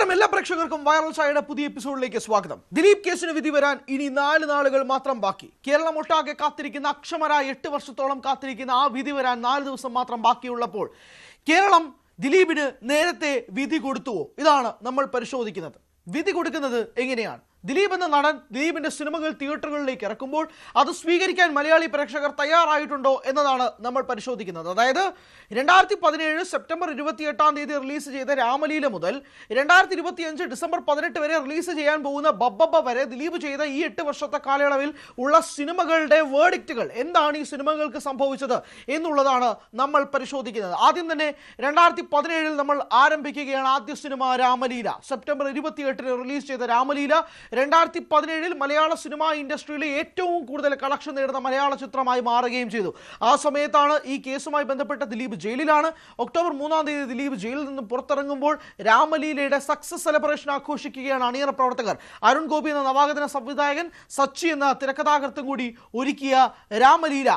നമസ്കാരം. എല്ലാ പ്രേക്ഷകർക്കും വൈറൽ ചായയുടെ പുതിയ എപ്പിസോഡിലേക്ക് സ്വാഗതം. ദിലീപ് കേസിന് വിധി വരാൻ ഇനി നാല് നാളുകൾ മാത്രം ബാക്കി. കേരളം ഒട്ടാകെ കാത്തിരിക്കുന്ന അക്ഷമരായ എട്ട് വർഷത്തോളം കാത്തിരിക്കുന്ന ആ വിധി വരാൻ നാല് ദിവസം മാത്രം ബാക്കിയുള്ളപ്പോൾ കേരളം ദിലീപിന് നേരത്തെ വിധി കൊടുത്തുവോ? ഇതാണ് നമ്മൾ പരിശോധിക്കുന്നത്. വിധി കൊടുക്കുന്നത് എങ്ങനെയാണ്? ദിലീപ് എന്ന നടൻ ദിലീപിന്റെ സിനിമകൾ തിയേറ്ററുകളിലേക്ക് ഇറക്കുമ്പോൾ അത് സ്വീകരിക്കാൻ മലയാളി പ്രേക്ഷകർ തയ്യാറായിട്ടുണ്ടോ എന്നതാണ് നമ്മൾ പരിശോധിക്കുന്നത്. അതായത് രണ്ടായിരത്തി പതിനേഴ് സെപ്റ്റംബർ ഇരുപത്തിയെട്ടാം തീയതി റിലീസ് ചെയ്ത രാമലീല മുതൽ രണ്ടായിരത്തി ഇരുപത്തിയഞ്ച് ഡിസംബർ പതിനെട്ട് വരെ റിലീസ് ചെയ്യാൻ പോകുന്ന ബബ്ബബ്ബ വരെ ദിലീപ് ചെയ്ത ഈ എട്ട് വർഷത്തെ കാലയളവിൽ ഉള്ള സിനിമകളുടെ വേർഡിക്റ്റുകൾ എന്താണ് ഈ സിനിമകൾക്ക് സംഭവിച്ചത് എന്നുള്ളതാണ് നമ്മൾ പരിശോധിക്കുന്നത്. ആദ്യം തന്നെ രണ്ടായിരത്തി പതിനേഴിൽ നമ്മൾ ആരംഭിക്കുകയാണ് ആദ്യ സിനിമ രാമലീല. സെപ്റ്റംബർ ഇരുപത്തിയെട്ടിന് റിലീസ് ചെയ്ത രാമലീല രണ്ടായിരത്തി പതിനേഴിൽ മലയാള സിനിമാ ഇൻഡസ്ട്രിയിലെ ഏറ്റവും കൂടുതൽ കളക്ഷൻ നേടുന്ന മലയാള ചിത്രമായി മാറുകയും ചെയ്തു. ആ സമയത്താണ് ഈ കേസുമായി ബന്ധപ്പെട്ട ദിലീപ് ജയിലിലാണ്. ഒക്ടോബർ മൂന്നാം തീയതി ദിലീപ് ജയിലിൽ നിന്ന് പുറത്തിറങ്ങുമ്പോൾ രാമലീലയുടെ സക്സസ് സെലിബ്രേഷൻ ആഘോഷിക്കുകയാണ് അണിയറ പ്രവർത്തകർ. അരുൺ ഗോപി എന്ന നവാഗതന സംവിധായകൻ സച്ചി എന്ന തിരക്കഥാകൃത്തും കൂടി ഒരുക്കിയ രാമലീല.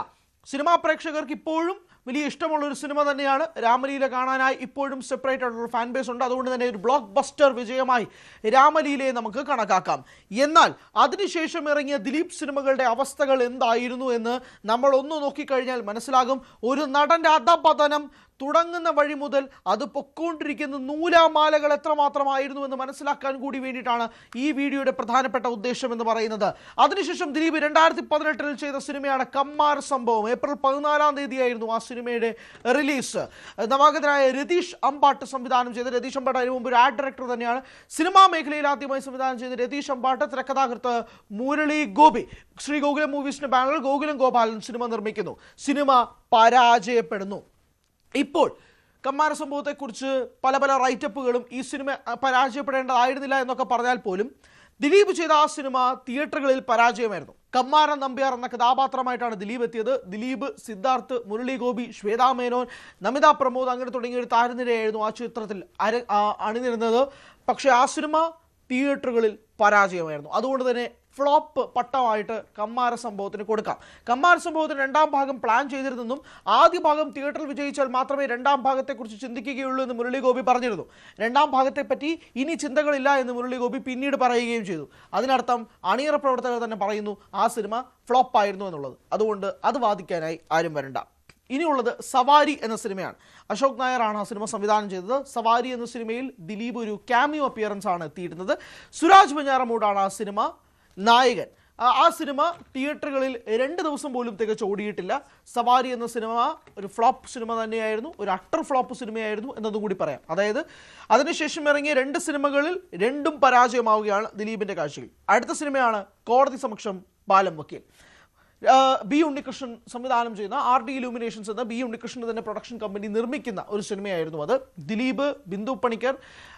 സിനിമാ പ്രേക്ഷകർക്ക് ഇപ്പോഴും വലിയ ഇഷ്ടമുള്ള ഒരു സിനിമ തന്നെയാണ് രാമലീല കാണാനായി ഇപ്പോഴും സെപ്പറേറ്റ് ആയിട്ടുള്ള ഫാൻ ബേസ് ഉണ്ട്. അതുകൊണ്ട് തന്നെ ഒരു ബ്ലോക്ക് ബസ്റ്റർ വിജയമായി രാമലീലയെ നമുക്ക് കണക്കാക്കാം. എന്നാൽ അതിനുശേഷം ഇറങ്ങിയ ദിലീപ് സിനിമകളുടെ അവസ്ഥകൾ എന്തായിരുന്നു എന്ന് നമ്മൾ ഒന്ന് നോക്കിക്കഴിഞ്ഞാൽ മനസ്സിലാകും. ഒരു നടന്റെ അധപതനം തുടങ്ങുന്ന വഴി മുതൽ അത് പൊക്കോണ്ടിരിക്കുന്ന നൂലാമാലകൾ എത്രമാത്രമായിരുന്നു എന്ന് മനസ്സിലാക്കാൻ കൂടി വേണ്ടിയിട്ടാണ് ഈ വീഡിയോയുടെ പ്രധാനപ്പെട്ട ഉദ്ദേശം എന്ന് പറയുന്നത്. അതിനുശേഷം ദിലീപ് രണ്ടായിരത്തി പതിനെട്ടിൽ ചെയ്ത സിനിമയാണ് കമ്മാർ സംഭവം. ഏപ്രിൽ പതിനാലാം തീയതിയായിരുന്നു ആ സിനിമയുടെ റിലീസ്. നവാഗതനായ രതീഷ് അമ്പാട്ട് സംവിധാനം ചെയ്ത് രതീഷ് അമ്പാട്ട് അതിന് മുമ്പ് ഒരു ആഡ് ഡയറക്ടർ തന്നെയാണ്. സിനിമാ മേഖലയിൽ ആദ്യമായി സംവിധാനം ചെയ്ത രതീഷ് അമ്പാട്ട് തിരക്കഥാകൃത്ത് മുരളി ഗോപി ശ്രീ ഗോകുലം മൂവീസിന്റെ ബാനറിൽ ഗോകുലം ഗോപാലൻ സിനിമ നിർമ്മിക്കുന്നു. സിനിമ പരാജയപ്പെടുന്നു. ഇപ്പോൾ കമ്മാര സംഭവത്തെക്കുറിച്ച് പല പല റൈറ്റപ്പുകളും ഈ സിനിമ പരാജയപ്പെടേണ്ടതായിരുന്നില്ല എന്നൊക്കെ പറഞ്ഞാൽ പോലും ദിലീപ് ചെയ്ത ആ സിനിമ തിയേറ്ററുകളിൽ പരാജയമായിരുന്നു. കമ്മാരൻ നമ്പ്യാർ എന്ന കഥാപാത്രമായിട്ടാണ് ദിലീപ് എത്തിയത്. ദിലീപ് സിദ്ധാർത്ഥ് മുരളി ഗോപി ശ്വേതാ മേനോൻ നമിത പ്രമോദ് അങ്ങനെ തുടങ്ങിയ ഒരു താരനിരയായിരുന്നു ആ ചിത്രത്തിൽ അര അണിനിരുന്നത്. പക്ഷേ ആ സിനിമ തിയേറ്ററുകളിൽ പരാജയമായിരുന്നു. അതുകൊണ്ട് തന്നെ ഫ്ലോപ്പ് പട്ടമായിട്ട് കമ്മാര സംഭവത്തിന് കൊടുക്കാം. കമ്മാര സംഭവത്തിന് രണ്ടാം ഭാഗം പ്ലാൻ ചെയ്തിരുന്നെന്നും ആദ്യ ഭാഗം തിയേറ്ററിൽ വിജയിച്ചാൽ മാത്രമേ രണ്ടാം ഭാഗത്തെക്കുറിച്ച് ചിന്തിക്കുകയുള്ളൂ എന്ന് മുരളി ഗോപി പറഞ്ഞിരുന്നു. രണ്ടാം ഭാഗത്തെപ്പറ്റി ഇനി ചിന്തകളില്ല എന്ന് മുരളി ഗോപി പിന്നീട് പറയുകയും ചെയ്തു. അതിനർത്ഥം അണിയറ പ്രവർത്തകർ തന്നെ പറയുന്നു ആ സിനിമ ഫ്ലോപ്പായിരുന്നു എന്നുള്ളത്. അതുകൊണ്ട് അത് വാദിക്കാനായി ആരും വരണ്ട. ഇനിയുള്ളത് സവാരി എന്ന സിനിമയാണ്. അശോക് നായരാണ് ആ സിനിമ സംവിധാനം ചെയ്തത്. സവാരി എന്ന സിനിമയിൽ ദിലീപ് ഒരു ക്യാമിയോ അപ്പിയറൻസ് ആണ് എത്തിയിരുന്നത്. സുരാജ് ബഞ്ഞാറമൂടാണ് ആ സിനിമ. നായകൻ. ആ- സിനിമ തിയേറ്ററുകളിൽ രണ്ട് ദിവസം പോലും തികച്ച് ഓടിയിട്ടില്ല. സവാരി എന്ന സിനിമ ഒരു ഫ്ലോപ്പ് സിനിമ തന്നെയായിരുന്നു ഒരു അട്ടർ ഫ്ലോപ്പ് സിനിമയായിരുന്നു എന്നതും കൂടി പറയാം. അതായത് അതിനുശേഷം ഇറങ്ങിയ രണ്ട് സിനിമകളിൽ രണ്ടും പരാജയമാവുകയാണ് ദിലീപിന്റെ കാഴ്ചയിൽ അടുത്ത സിനിമയാണ് കോടതി സമക്ഷം ബാലം വക്കീൽ. ബി ഉണ്ണികൃഷ്ണൻ സംവിധാനം ചെയ്യുന്ന ആർ ഡി ഇലൂമിനേഷൻസ് എന്ന ബി ഉണ്ണികൃഷ്ണൻ തന്നെ പ്രൊഡക്ഷൻ കമ്പനി നിർമ്മിക്കുന്ന ഒരു സിനിമയായിരുന്നു അത്. ദിലീപ് ബിന്ദു പണിക്കർ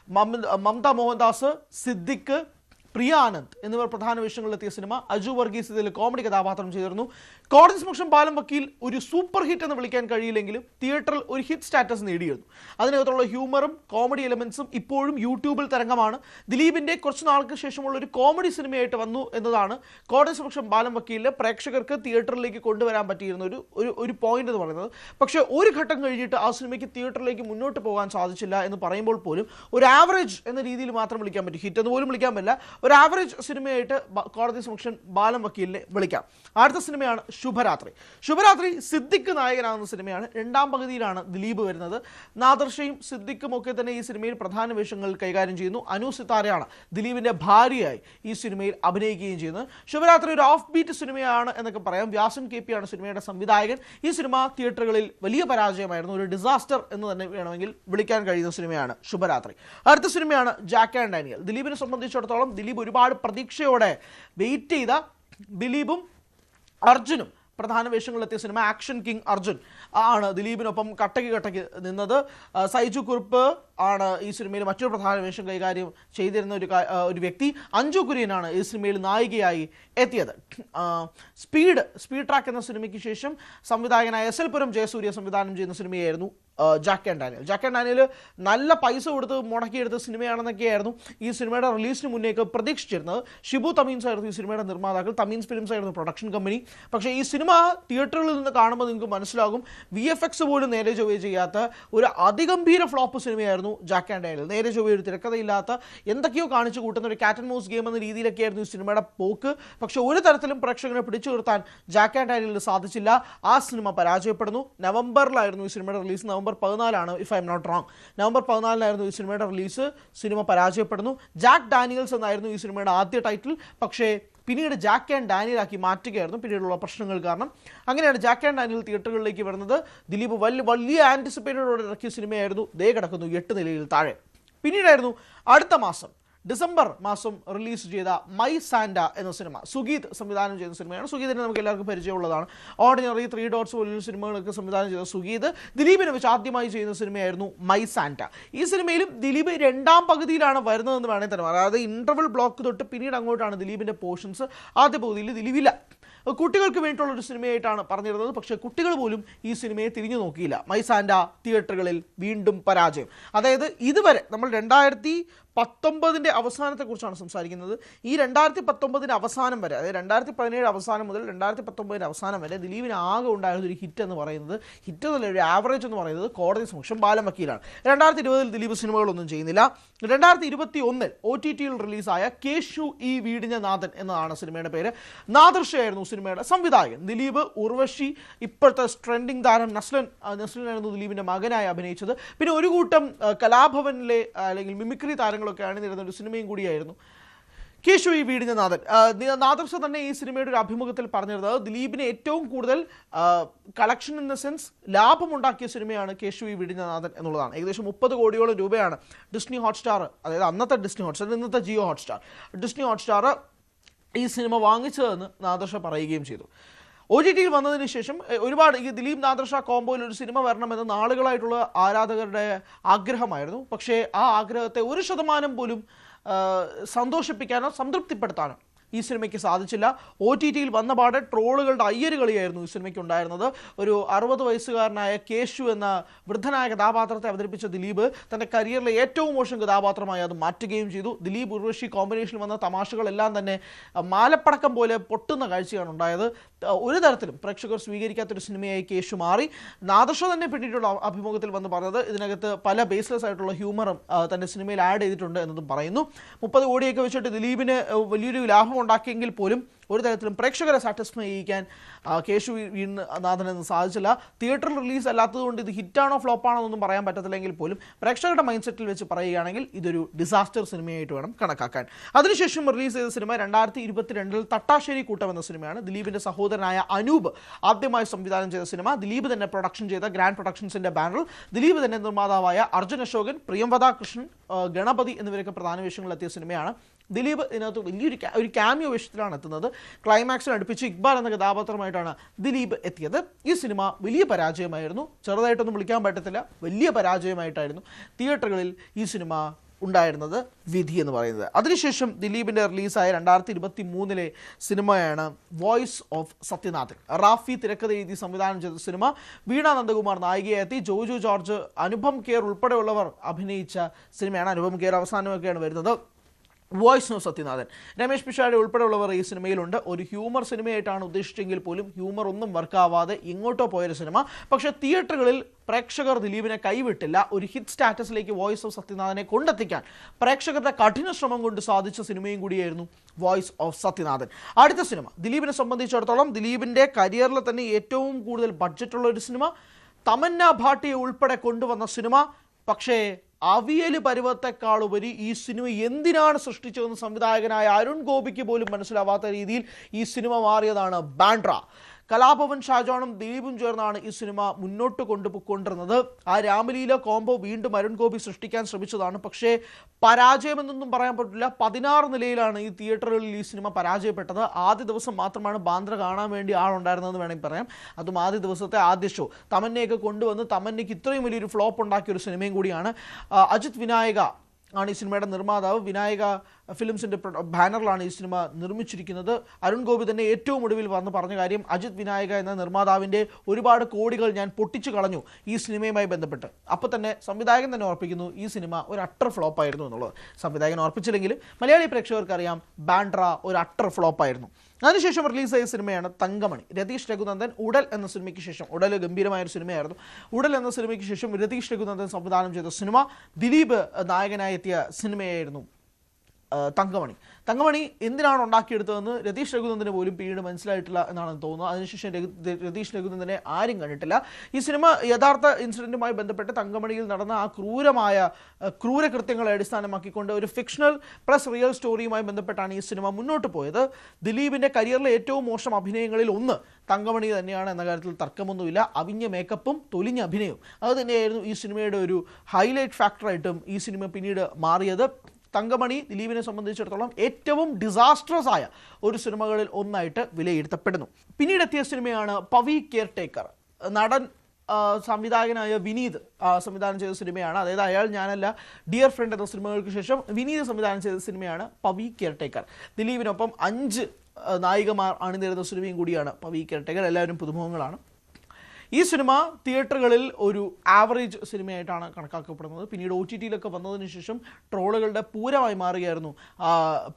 മമ- മമത മോഹൻദാസ് സിദ്ദിഖ് പ്രിയ ആനന്ദ് എന്നിവർ പ്രധാന വേഷങ്ങളിലെത്തിയ സിനിമ അജു വർഗീസ് ഇതിൽ കോമഡി കഥാപാത്രം ചെയ്തിരുന്നു. കോടതി സമക്ഷം ബാലം വക്കീൽ ഒരു സൂപ്പർ ഹിറ്റ് എന്ന് വിളിക്കാൻ കഴിയില്ലെങ്കിലും തിയേറ്ററിൽ ഒരു ഹിറ്റ് സ്റ്റാറ്റസ് നേടിയിരുന്നു. അതിനകത്തുള്ള ഹ്യൂമറും കോമഡി എലമെന്റ്സും ഇപ്പോഴും യൂട്യൂബിൽ തരംഗമാണ്. ദിലീപിന്റെ കുറച്ച് നാൾക്ക് ശേഷമുള്ള ഒരു കോമഡി സിനിമയായിട്ട് വന്നു എന്നതാണ് കോടതി സമക്ഷം ബാലം വക്കീലിലെ പ്രേക്ഷകർക്ക് തിയേറ്ററിലേക്ക് കൊണ്ടുവരാൻ പറ്റിയിരുന്ന ഒരു ഒരു പോയിന്റ് എന്ന് പറയുന്നത്. പക്ഷേ ഒരു ഘട്ടം കഴിഞ്ഞിട്ട് ആ സിനിമയ്ക്ക് തിയേറ്ററിലേക്ക് മുന്നോട്ട് പോകാൻ സാധിച്ചില്ല എന്ന് പറയുമ്പോൾ പോലും ഒരു ആവറേജ് എന്ന രീതിയിൽ മാത്രം വിളിക്കാൻ പറ്റും. ഹിറ്റ് എന്ന് പോലും വിളിക്കാൻ പറ്റില്ല. ഒരു ആവറേജ് സിനിമയായിട്ട് കോടതി സമക്ഷൻ ബാലം വക്കീലിനെ വിളിക്കാം. അടുത്ത സിനിമയാണ് ശുഭരാത്രി. ശുഭരാത്രി സിദ്ദിഖ് നായകനാകുന്ന സിനിമയാണ് രണ്ടാം പകുതിയിലാണ് ദിലീപ് വരുന്നത്. നാദർഷയും സിദ്ദിഖും ഒക്കെ തന്നെ ഈ സിനിമയിൽ പ്രധാന വേഷങ്ങൾ കൈകാര്യം ചെയ്യുന്നു. അനു സിത്താരയാണ് ദിലീപിന്റെ ഭാര്യയായി ഈ സിനിമയിൽ അഭിനയിക്കുകയും ചെയ്യുന്നത്. ശുഭരാത്രി ഒരു ഓഫ് ബീറ്റ് സിനിമയാണ് എന്നൊക്കെ പറയാം. വ്യാസൻ കെ ആണ് സിനിമയുടെ സംവിധായകൻ. ഈ സിനിമ തിയേറ്ററുകളിൽ വലിയ പരാജയമായിരുന്നു. ഒരു ഡിസാസ്റ്റർ എന്ന് തന്നെ വേണമെങ്കിൽ വിളിക്കാൻ കഴിയുന്ന സിനിമയാണ് ശുഭരാത്രി. അടുത്ത സിനിമയാണ് ജാക്ക് ആൻഡ് ഡാനിയൽ. ദിലീപിനെ സംബന്ധിച്ചിടത്തോളം ദിലീപ് ഒരുപാട് പ്രതീക്ഷയോടെ വെയിറ്റ് ചെയ്ത ദിലീപും അർജുനും. പ്രധാന വേഷങ്ങളിലെത്തിയ സിനിമ ആക്ഷൻ കിങ് അർജുൻ ആണ് ദിലീപിനൊപ്പം കട്ടക്ക് കട്ടക്ക് നിന്നത്. സൈജു കുറുപ്പ് ആണ് ഈ സിനിമയിൽ മറ്റൊരു പ്രധാന വേഷം കൈകാര്യം ചെയ്തിരുന്ന ഒരു ഒരു വ്യക്തി. അഞ്ജു കുര്യനാണ് ഈ സിനിമയിൽ നായികയായി എത്തിയത്. സ്പീഡ് സ്പീഡ് ട്രാക്ക് എന്ന സിനിമയ്ക്ക് ശേഷം സംവിധായകനായ എസ് എൽ പുരം ജയസൂര്യ സംവിധാനം ചെയ്യുന്ന സിനിമയായിരുന്നു Jack and Daniel Jack and Daniel നല്ല പൈസ കൊടുത്ത് മുടക്കിയെടുത്ത സിനിമയാണെന്നൊക്കെയായിരുന്നു ഈ സിനിമയുടെ റിലീസിന് മുന്നേക്ക് പ്രതീക്ഷിച്ചിരുന്നത്. ഷിബു തമീൻസ് ആയിരുന്നു ഈ സിനിമയുടെ നിർമ്മാതാക്കൾ. തമീൻസ് ഫിലിംസ് ആയിരുന്നു പ്രൊഡക്ഷൻ കമ്പനി പക്ഷേ ഈ സിനിമ തിയേറ്ററിൽ നിന്ന് കാണുമ്പോൾ നിങ്ങൾക്ക് മനസ്സിലാകും വി എഫ് എക്സ് പോലും നേരെ ചൊവ്വ ചെയ്യാത്ത ഒരു അതിഗംഭീര ഫ്ലോപ്പ് സിനിമയായിരുന്നു ജാക്ക് ആൻഡ് ഡാനിയൽ നേരെ ചൊവ്വ ഒരു തിരക്കഥയില്ലാത്ത എന്തൊക്കെയോ കാണിച്ചു കൂട്ടുന്ന ഒരു കാറ്റ് ആൻഡ് മൗസ് ഗെയിം എന്ന രീതിയിലൊക്കെയായിരുന്നു ഈ സിനിമയുടെ പോക്ക്. പക്ഷെ ഒരു തരത്തിലും പ്രേക്ഷകനെ പിടിച്ചു നിർത്താൻ ജാക്ക് ആൻഡ് ഡാനിയലിന് സാധിച്ചില്ല. ആ സിനിമ പരാജയപ്പെടുന്നു. നവംബറിലായിരുന്നു ഈ സിനിമയുടെ release. November പതിനാലാണ് if I'm not wrong November പതിനാലിനായിരുന്നു ഈ സിനിമയുടെ റിലീസ് സിനിമ പരാജയപ്പെടുന്നു. ജാക്ക് ഡാനിയൽസ് എന്നായിരുന്നു ഈ സിനിമയുടെ ആദ്യ ടൈറ്റിൽ പക്ഷേ പിന്നീട് ജാക്ക് ആൻഡ് ഡാനിയൽ ആക്കി മാറ്റുകയായിരുന്നു. പിന്നീടുള്ള പ്രശ്നങ്ങൾ കാരണം. അങ്ങനെയാണ് ജാക്ക് ആൻഡ് ഡാനിയൽ തിയേറ്ററുകളിലേക്ക് വരുന്നത്. ദിലീപ് വലിയ വലിയ ആന്റിസിപ്പേറ്റഡോടെ ഇറക്കിയ സിനിമയായിരുന്നു ദേ കിടക്കുന്നു എട്ട് നിലയിൽ താഴെ. പിന്നീടായിരുന്നു അടുത്ത മാസം. ഡിസംബർ മാസം റിലീസ് ചെയ്ത മൈ സാൻഡ എന്ന സിനിമ സുഗീത് സംവിധാനം ചെയ്ത സിനിമയാണ്. സുഗീതിനെ നമുക്ക് എല്ലാവർക്കും പരിചയമുള്ളതാണ്. ഓർഡിനറി ത്രീ ഡോട്ട്സ് പോലുള്ള സിനിമകളൊക്കെ സംവിധാനം ചെയ്ത സുഗീത് ദിലീപിനെ വെച്ച് ആദ്യമായി ചെയ്യുന്ന സിനിമയായിരുന്നു മൈ സാൻഡ ഈ സിനിമയിലും ദിലീപ് രണ്ടാം പകുതിയിലാണ് വരുന്നതെന്ന് വേണമെങ്കിൽ തന്നെ അതായത് ഇന്റർവൽ ബ്ലോക്ക് തൊട്ട് പിന്നീട് അങ്ങോട്ടാണ് ദിലീപിന്റെ പോർഷൻസ് ആദ്യ പകുതിയിൽ ദിലീപില്ല. കുട്ടികൾക്ക് വേണ്ടിയിട്ടുള്ള ഒരു സിനിമയായിട്ടാണ് പറഞ്ഞിരുന്നത്. പക്ഷേ കുട്ടികൾ പോലും ഈ സിനിമയെ തിരിഞ്ഞു നോക്കിയില്ല. മൈസാൻഡ തിയേറ്ററുകളിൽ വീണ്ടും പരാജയം. അതായത് ഇതുവരെ നമ്മൾ രണ്ടായിരത്തി പത്തൊമ്പതിന്റെ അവസാനത്തെക്കുറിച്ചാണ് സംസാരിക്കുന്നത്. ഈ രണ്ടായിരത്തി പത്തൊമ്പതിന്റെ അവസാനം വരെ അതായത് രണ്ടായിരത്തി പതിനേഴ് അവസാനം മുതൽ രണ്ടായിരത്തി പത്തൊമ്പതിന്റെ അവസാനം വരെ ദിലീപിന് ആകെ ഉണ്ടായിരുന്ന ഒരു ഹിറ്റ് എന്ന് പറയുന്നത് ഹിറ്റ് എന്നല്ല ഒരു ആവറേജ് എന്ന് പറയുന്നത് കോടതി സമക്ഷം ബാലം വക്കീലാണ്. രണ്ടായിരത്തി ഇരുപതിൽ ദിലീപ് സിനിമകളൊന്നും ചെയ്യുന്നില്ല. രണ്ടായിരത്തി ഇരുപത്തി ഒന്നിൽ ഒ ടി ടിയിൽ റിലീസായ കേശു ഈ വീടിഞ്ഞ നാഥൻ എന്നതാണ് സിനിമയുടെ പേര്. നാദർഷയായിരുന്നു സിനിമയുടെ സംവിധായകൻ. ദിലീപ് ഉർവശി ഇപ്പോഴത്തെ ട്രെൻഡിങ് താരം നസ്ലൻ നസ്ലൻ ആയിരുന്നു ദിലീപിന്റെ മകനായി അഭിനയിച്ചത്. പിന്നെ ഒരു കൂട്ടം കലാഭവനിലെ അല്ലെങ്കിൽ മിമിക്രി താരങ്ങളൊക്കെ അണിനിരുന്ന ഒരു സിനിമയും കൂടിയായിരുന്നു. കേശു ഈ വീടിന്റെ നാഥൻ. ആ, നി- തന്നെ ഈ സിനിമയുടെ ഒരു അഭിമുഖത്തിൽ പറഞ്ഞിരുന്നത് ദിലീപിന് ഏറ്റവും കൂടുതൽ കളക്ഷൻ ഇൻ ദ സെൻസ് ലാഭമുണ്ടാക്കിയ സിനിമയാണ് കേശു ഈ വീടിന്റെ നാഥൻ എന്നുള്ളതാണ്. ഏകദേശം മുപ്പത് കോടിയോളം രൂപയാണ് ഡിസ്നി ഹോട്ട്സ്റ്റാർ അതായത് അന്നത്തെ ഡിസ്നി ഹോട്ട്സ്റ്റാർ ഇന്നത്തെ ജിയോ ഹോട്ട്സ്റ്റാർ. ഡിസ്നി ഹോട്ട്സ്റ്റാർ ഈ സിനിമ വാങ്ങിച്ചതെന്ന് നാദർഷ പറയുകയും ചെയ്തു. ഒ ടി ടിയിൽ വന്നതിന് ശേഷം ഒരുപാട് ഈ ദിലീപ് നാദർഷ കോംബോയിൽ ഒരു സിനിമ വരണമെന്ന് നാളുകളായിട്ടുള്ള ആരാധകരുടെ ആഗ്രഹമായിരുന്നു. പക്ഷേ ആ ആഗ്രഹത്തെ ഒരു ശതമാനം പോലും സന്തോഷിപ്പിക്കാനോ സംതൃപ്തിപ്പെടുത്താനോ ഈ സിനിമയ്ക്ക് സാധിച്ചില്ല. ഒ ടി ടിയിൽ വന്ന പാടെ ട്രോളുകളുടെ അയ്യര് കളിയായിരുന്നു ഈ സിനിമയ്ക്ക് ഉണ്ടായിരുന്നത്. ഒരു അറുപത് വയസ്സുകാരനായ കേശു എന്ന വൃദ്ധനായ കഥാപാത്രത്തെ അവതരിപ്പിച്ച ദിലീപ് തന്റെ കരിയറിലെ ഏറ്റവും മോശം കഥാപാത്രമായി അത് മാറ്റുകയും ചെയ്തു. ദിലീപ് ഉർവശി കോമ്പിനേഷനിൽ വന്ന തമാശകളെല്ലാം തന്നെ മാലപ്പടക്കം പോലെ പൊട്ടുന്ന കാഴ്ചയാണ് ഉണ്ടായത്. ഒരു തരത്തിലും പ്രേക്ഷകർ സ്വീകരിക്കാത്തൊരു സിനിമയായി കേശു മാറി. നാദർഷ തന്നെ പിന്നീടുള്ള അഭിമുഖത്തിൽ വന്ന് പറഞ്ഞത് ഇതിനകത്ത് പല ബേസ്ലെസ് ആയിട്ടുള്ള ഹ്യൂമറും തന്റെ സിനിമയിൽ ആഡ് ചെയ്തിട്ടുണ്ട് എന്നതും പറയുന്നു. മുപ്പത് കോടിയൊക്കെ വെച്ചിട്ട് ദിലീപിന് വലിയൊരു ലാഭം ഉണ്ടാക്കിയെങ്കിൽ പോലും ഒരു തരത്തിലും പ്രേക്ഷകരെ സാറ്റിസ്ഫൈ ചെയ്യിക്കാൻ കേശു വീണ് നാഥനെന്ന് സാധിച്ചില്ല. തിയേറ്ററിൽ റിലീസ് അല്ലാത്തതുകൊണ്ട് ഇത് ഹിറ്റാണോ ഫ്ലോപ്പാണോ എന്നൊന്നും പറയാൻ പറ്റത്തില്ലെങ്കിൽ പോലും പ്രേക്ഷകരുടെ മൈൻഡ് സെറ്റിൽ വെച്ച് പറയുകയാണെങ്കിൽ ഇതൊരു ഡിസാസ്റ്റർ സിനിമയായിട്ട് വേണം കണക്കാക്കാൻ. അതിനുശേഷം റിലീസ് ചെയ്ത സിനിമ രണ്ടായിരത്തി ഇരുപത്തിരണ്ടിൽ തട്ടാശ്ശേരി കൂട്ടം എന്ന സിനിമയാണ് ദിലീപിന്റെ സഹോദരനായ അനൂപ് ആദ്യമായി സംവിധാനം ചെയ്ത സിനിമ ദിലീപ് തന്നെ പ്രൊഡക്ഷൻ ചെയ്ത ഗ്രാൻഡ് പ്രൊഡക്ഷൻസിന്റെ ബാനറിൽ ദിലീപ് തന്നെ നിർമ്മാതാവായ അർജുൻ അശോകൻ പ്രിയംവദ കൃഷ്ണൻ ഗണപതി എന്നിവരൊക്കെ പ്രധാന വേഷങ്ങളിലെത്തിയ സിനിമയാണ് ദിലീപ് ഇതിനകത്ത് വലിയൊരു ഒരു ക്യാമിയോ വേഷത്തിലാണ് എത്തുന്നത്. ക്ലൈമാക്സിൽ അടുപ്പിച്ച് ഇക്ബാൽ എന്ന കഥാപാത്രമായിട്ടാണ് ദിലീപ് എത്തിയത്. ഈ സിനിമ വലിയ പരാജയമായിരുന്നു. ചെറുതായിട്ടൊന്നും വിളിക്കാൻ പറ്റത്തില്ല. വലിയ പരാജയമായിട്ടായിരുന്നു തിയേറ്ററുകളിൽ ഈ സിനിമ ഉണ്ടായിരുന്നത് വിധി എന്ന് പറയുന്നത്. അതിനുശേഷം ദിലീപിന്റെ റിലീസായ രണ്ടായിരത്തി ഇരുപത്തി മൂന്നിലെ സിനിമയാണ് വോയിസ് ഓഫ് സത്യനാഥൻ. റാഫി തിരക്കഥ എഴുതി സംവിധാനം ചെയ്ത സിനിമ. വീണ നന്ദകുമാർ നായികയെത്തി ജോജു ജോർജ് അനുപം കെയർ ഉൾപ്പെടെയുള്ളവർ അഭിനയിച്ച സിനിമയാണ് അനുപം കെയർ അവസാനമൊക്കെയാണ് വരുന്നത്. വോയിസ് ഓഫ് സത്യനാഥൻ രമേശ് പിഷാരി ഉൾപ്പെടെയുള്ളവർ ഈ സിനിമയിലുണ്ട്. ഒരു ഹ്യൂമർ സിനിമയായിട്ടാണ് ഉദ്ദേശിച്ചെങ്കിൽ പോലും ഹ്യൂമർ ഒന്നും വർക്കാവാതെ ഇങ്ങോട്ടോ പോയൊരു സിനിമ. പക്ഷേ തിയേറ്ററുകളിൽ പ്രേക്ഷകർ ദിലീപിനെ കൈവിട്ടില്ല. ഒരു ഹിറ്റ് സ്റ്റാറ്റസിലേക്ക് വോയിസ് ഓഫ് സത്യനാഥനെ കൊണ്ടെത്തിക്കാൻ പ്രേക്ഷകരുടെ കഠിന ശ്രമം കൊണ്ട് സാധിച്ച സിനിമയും കൂടിയായിരുന്നു വോയിസ് ഓഫ് സത്യനാഥൻ. അടുത്ത സിനിമ. ദിലീപിനെ സംബന്ധിച്ചിടത്തോളം ദിലീപിന്റെ കരിയറിൽ തന്നെ ഏറ്റവും കൂടുതൽ ബഡ്ജറ്റുള്ള ഒരു സിനിമ. തമന്ന ഭാട്ടിയെ ഉൾപ്പെടെ കൊണ്ടുവന്ന സിനിമ. പക്ഷേ അവിയൽ പരുവത്തെക്കാളുപരി ഈ സിനിമ എന്തിനാണ് സൃഷ്ടിച്ചതെന്ന് സംവിധായകനായ അരുൺ ഗോപിക്ക് പോലും മനസ്സിലാവാത്ത രീതിയിൽ ഈ സിനിമ മാറിയതാണ് ബാൻഡ്ര. കലാഭവൻ ഷാജോണും ദിലീപും ചേർന്നാണ് ഈ സിനിമ മുന്നോട്ട് കൊണ്ടുപോയിക്കൊണ്ടിരുന്നത്. ആ രാമലീല കോംബോ വീണ്ടും അരുൺ ഗോപി സൃഷ്ടിക്കാൻ ശ്രമിച്ചതാണ്. പക്ഷേ പരാജയമെന്നൊന്നും പറയാൻ പറ്റില്ല. പതിനാറ് നിലയിലാണ് ഈ തിയേറ്ററുകളിൽ ഈ സിനിമ പരാജയപ്പെട്ടത്. ആദ്യ ദിവസം മാത്രമാണ് ബാന്ദ്ര കാണാൻ വേണ്ടി ആളുണ്ടായിരുന്നതെന്ന് വേണമെങ്കിൽ പറയാം. അതും ആദ്യ ദിവസത്തെ ആദ്യ ഷോ. തമന്നയൊക്കെ കൊണ്ടുവന്ന് തമന്നയ്ക്ക് ഇത്രയും വലിയൊരു ഫ്ലോപ്പ് ഉണ്ടാക്കിയ ഒരു സിനിമയും കൂടിയാണ്. അജിത് വിനായക ആണ് ഈ സിനിമയുടെ നിർമ്മാതാവ്. വിനായക ഫിലിംസിന്റെ ബാനറിലാണ് ഈ സിനിമ നിർമ്മിച്ചിരിക്കുന്നത്. അരുൺ ഗോപി തന്നെ ഏറ്റവും ഒടുവിൽ വന്ന് പറഞ്ഞ കാര്യം അജിത് വിനായക എന്ന നിർമ്മാതാവിന്റെ ഒരുപാട് കോടികൾ ഞാൻ പൊട്ടിച്ചു കളഞ്ഞു ഈ സിനിമയുമായി ബന്ധപ്പെട്ട്. അപ്പോൾ തന്നെ സംവിധായകൻ തന്നെ ഓർപ്പിക്കുന്നു ഈ സിനിമ ഒരു അട്ടർ ഫ്ലോപ്പ് ആയിരുന്നു എന്നുള്ളത്. സംവിധായകൻ ഓർപ്പിച്ചില്ലെങ്കിൽ മലയാളി പ്രേക്ഷകർക്കറിയാം ബാൻഡ്ര ഒരു അട്ടർ ഫ്ലോപ്പായിരുന്നു അതിനുശേഷം റിലീസായ സിനിമയാണ് തങ്കമണി. രതീഷ് രഘുനന്ദൻ ഉടൽ എന്ന സിനിമയ്ക്ക് ശേഷം ഉടൽ ഗംഭീരമായ ഒരു സിനിമയായിരുന്നു. ഉടൽ എന്ന സിനിമയ്ക്ക് ശേഷം രതീഷ് രഘുനന്ദൻ സംവിധാനം ചെയ്ത സിനിമ ദിലീപ് നായകനായി എത്തിയ സിനിമയായിരുന്നു തങ്കമണി. തങ്കമണി എന്തിനാണ് ഉണ്ടാക്കിയെടുത്തതെന്ന് രതീഷ് രഘുനന്ദന് പോലും പിന്നീട് മനസ്സിലായിട്ടില്ല എന്നാണ് തോന്നുന്നത്. അതിനുശേഷം രതീഷ് രഘുനന്ദനെ ആരും കണ്ടിട്ടില്ല. ഈ സിനിമ യഥാർത്ഥ ഇൻസിഡന്റുമായി ബന്ധപ്പെട്ട് തങ്കമണിയിൽ നടന്ന ആ ക്രൂരമായ ക്രൂരകൃത്യങ്ങളെ അടിസ്ഥാനമാക്കിക്കൊണ്ട് ഒരു ഫിക്ഷണൽ പ്ലസ് റിയൽ സ്റ്റോറിയുമായി ബന്ധപ്പെട്ടാണ് ഈ സിനിമ മുന്നോട്ട് പോയത്. ദിലീപിന്റെ കരിയറിലെ ഏറ്റവും മോശം അഭിനയങ്ങളിൽ ഒന്ന് തങ്കമണി തന്നെയാണ് എന്ന കാര്യത്തിൽ തർക്കമൊന്നുമില്ല. അവിഞ്ഞ മേക്കപ്പും തൊലിഞ്ഞ അഭിനയവും. അത് തന്നെയായിരുന്നു ഈ സിനിമയുടെ ഒരു ഹൈലൈറ്റ് ഫാക്ടറായിട്ടും ഈ സിനിമ പിന്നീട് മാറിയത്. തങ്കമണി ദിലീപിനെ സംബന്ധിച്ചിടത്തോളം ഏറ്റവും ഡിസാസ്ട്രസ് ആയ ഒരു സിനിമകളിൽ ഒന്നായിട്ട് വിലയിരുത്തപ്പെടുന്നു. പിന്നീട് എത്തിയ സിനിമയാണ് പവി കെയർ ടേക്കർ നടൻ സംവിധായകനായ വിനീത് സംവിധാനം ചെയ്ത സിനിമയാണ്. അതായത് അയാൾ ഞാനല്ല ഡിയർ ഫ്രണ്ട് എന്ന സിനിമകൾക്ക് ശേഷം വിനീത് സംവിധാനം ചെയ്ത സിനിമയാണ് പവി കെയർ ടേക്കർ ദിലീപിനൊപ്പം അഞ്ച് നായികമാർ അണിനിരുന്ന സിനിമയും കൂടിയാണ് പവി കെയർ ടേക്കർ എല്ലാവരും പുതുമുഖങ്ങളാണ്. ഈ സിനിമ തിയേറ്ററുകളിൽ ഒരു ആവറേജ് സിനിമയായിട്ടാണ് കണക്കാക്കപ്പെടുന്നത്. പിന്നീട് ഒ ടി ടിയിലൊക്കെ വന്നതിന് ശേഷം ട്രോളുകളുടെ പൂരമായി മാറുകയായിരുന്നു.